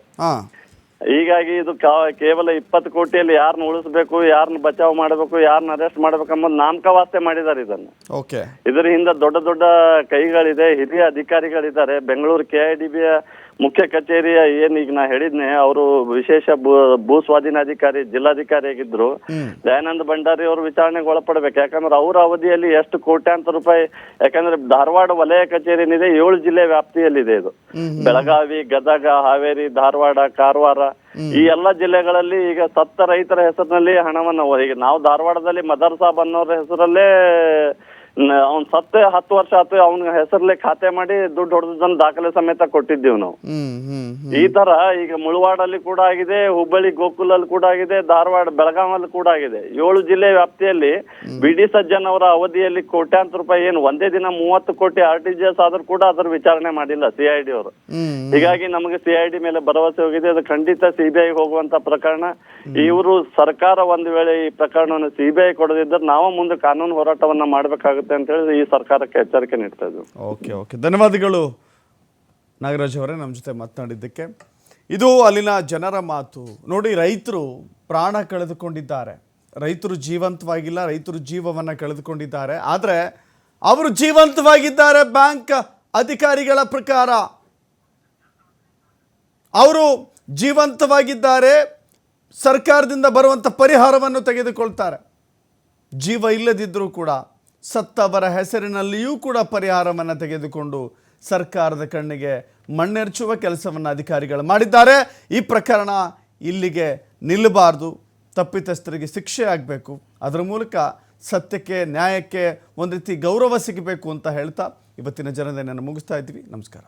ಹೀಗಾಗಿ ಇದು ಕೇವಲ ಇಪ್ಪತ್ತು ಕೋಟಿಯಲ್ಲಿ ಯಾರನ್ನ ಉಳಿಸಬೇಕು ಯಾರನ್ನ ಬಚಾವ್ ಮಾಡಬೇಕು ಯಾರನ್ನ ಅರೆಸ್ಟ್ ಮಾಡಬೇಕು ಅನ್ನೋದು ನಾಮಕವಾಸ್ತೆ ಮಾಡಿದ್ದಾರೆ ಇದನ್ನು. ಓಕೆ. ಇದರ ಹಿಂದೆ ದೊಡ್ಡ ದೊಡ್ಡ ಕೈಗಳಿದೆ ಹಿರಿಯ ಅಧಿಕಾರಿಗಳಿದ್ದಾರೆ. ಬೆಂಗಳೂರು ಕೆ ಐ ಡಿ ಬಿಯ ಮುಖ್ಯ ಕಚೇರಿಯ ಏನ್ ಈಗ ನಾ ಹೇಳಿದ್ನೆ ಅವರು ವಿಶೇಷ ಭೂ ಭೂ ಸ್ವಾಧೀನಾಧಿಕಾರಿ ಜಿಲ್ಲಾಧಿಕಾರಿ ಆಗಿದ್ರು ದಯಾನಂದ ಭಂಡಾರಿ ಅವರು ವಿಚಾರಣೆಗೆ ಒಳಪಡ್ಬೇಕು. ಯಾಕಂದ್ರೆ ಅವರ ಅವಧಿಯಲ್ಲಿ ಎಷ್ಟು ಕೋಟ್ಯಾಂತರ ರೂಪಾಯಿ ಯಾಕಂದ್ರೆ ಧಾರವಾಡ ವಲಯ ಕಚೇರಿ ಏನಿದೆ ಏಳು ಜಿಲ್ಲೆ ವ್ಯಾಪ್ತಿಯಲ್ಲಿದೆ ಇದು. ಬೆಳಗಾವಿ ಗದಗ ಹಾವೇರಿ ಧಾರವಾಡ ಕಾರವಾರ ಈ ಎಲ್ಲ ಜಿಲ್ಲೆಗಳಲ್ಲಿ ಈಗ ಸತ್ತ ರೈತರ ಹೆಸರಿನಲ್ಲಿ ಹಣವನ್ನು ಈಗ ನಾವು ಧಾರವಾಡದಲ್ಲಿ ಮದರ್ ಸಾಬ್ ಅನ್ನೋರ ಹೆಸರಲ್ಲೇ ಅವ್ನ್ ಸತ್ತ ಹತ್ತು ವರ್ಷ ಆತು ಅವನ ಹೆಸರ್ಲೆ ಖಾತೆ ಮಾಡಿ ದುಡ್ಡು ಹೊಡೆದನ್ನ ದಾಖಲೆ ಸಮೇತ ಕೊಟ್ಟಿದ್ದೀವಿ ನಾವು. ಈ ತರ ಈಗ ಮುಳವಾಡಲ್ಲಿ ಕೂಡ ಆಗಿದೆ ಹುಬ್ಬಳ್ಳಿ ಗೋಕುಲಲ್ಲಿ ಕೂಡ ಆಗಿದೆ ಧಾರವಾಡ ಬೆಳಗಾವಲ್ಲಿ ಕೂಡ ಆಗಿದೆ. ಏಳು ಜಿಲ್ಲೆ ವ್ಯಾಪ್ತಿಯಲ್ಲಿ ಬಿ ಡಿ ಸಜ್ಜನ್ ಅವರ ಅವಧಿಯಲ್ಲಿ ಕೋಟ್ಯಾಂತರ ರೂಪಾಯಿ ಏನು ಒಂದೇ ದಿನ ಮೂವತ್ತು ಕೋಟಿ ಆರ್ ಟಿ ಜಿ ಎಸ್ ಆದ್ರೂ ಕೂಡ ಅದರ ವಿಚಾರಣೆ ಮಾಡಿಲ್ಲ ಸಿಐಡಿ ಅವರು. ಹೀಗಾಗಿ ನಮಗೆ ಸಿಐಡಿ ಮೇಲೆ ಭರವಸೆ ಹೋಗಿದೆ. ಅದು ಖಂಡಿತ ಸಿಬಿಐ ಹೋಗುವಂತ ಪ್ರಕರಣ. ಇವರು ಸರ್ಕಾರ ಒಂದು ವೇಳೆ ಈ ಪ್ರಕರಣವನ್ನು ಸಿಬಿಐ ಕೊಡದಿದ್ದರೆ ನಾವು ಮುಂದೆ ಕಾನೂನು ಹೋರಾಟವನ್ನ ಮಾಡ್ಬೇಕಾಗುತ್ತೆ. ಅಂತ ಹೇಳಿ ಈ ಸರ್ಕಾರಕ್ಕೆ ಎಚ್ಚರಿಕೆ ನೀಡ್ತಾ ಓಕೆ ಓಕೆ. ಧನ್ಯವಾದಗಳು ನಾಗರಾಜ್ ಅವರೇ ನಮ್ಮ ಜೊತೆ ಮಾತನಾಡಿದ್ದಕ್ಕೆ. ಇದು ಅಲ್ಲಿನ ಜನರ ಮಾತು. ನೋಡಿ, ರೈತರು ಪ್ರಾಣ ಕಳೆದುಕೊಂಡಿದ್ದಾರೆ. ರೈತರು ಜೀವಂತವಾಗಿಲ್ಲ, ರೈತರು ಜೀವವನ್ನು ಕಳೆದುಕೊಂಡಿದ್ದಾರೆ. ಆದರೆ ಅವರು ಜೀವಂತವಾಗಿದ್ದಾರೆ ಬ್ಯಾಂಕ್ ಅಧಿಕಾರಿಗಳ ಪ್ರಕಾರ. ಅವರು ಜೀವಂತವಾಗಿದ್ದಾರೆ, ಸರ್ಕಾರದಿಂದ ಬರುವಂಥ ಪರಿಹಾರವನ್ನು ತೆಗೆದುಕೊಳ್ತಾರೆ. ಜೀವ ಇಲ್ಲದಿದ್ದರೂ ಕೂಡ. ಸತ್ತವರ ಹೆಸರಿನಲ್ಲಿಯೂ ಕೂಡ ಪರಿಹಾರವನ್ನು ತೆಗೆದುಕೊಂಡು ಸರ್ಕಾರದ ಕಣ್ಣಿಗೆ ಮಣ್ಣೆರಚುವ ಕೆಲಸವನ್ನು ಅಧಿಕಾರಿಗಳು ಮಾಡಿದ್ದಾರೆ. ಈ ಪ್ರಕರಣ ಇಲ್ಲಿಗೆ ನಿಲ್ಲಬಾರ್ದು. ತಪ್ಪಿತಸ್ಥರಿಗೆ ಶಿಕ್ಷೆ ಆಗಬೇಕು. ಅದರ ಮೂಲಕ ಸತ್ಯಕ್ಕೆ, ನ್ಯಾಯಕ್ಕೆ ಒಂದು ರೀತಿ ಗೌರವ ಸಿಗಬೇಕು ಅಂತ ಹೇಳ್ತಾ ಇವತ್ತಿನ ಜನತೆಯನ್ನು ಮುಗಿಸ್ತಾ ಇದ್ವಿ ನಮಸ್ಕಾರ.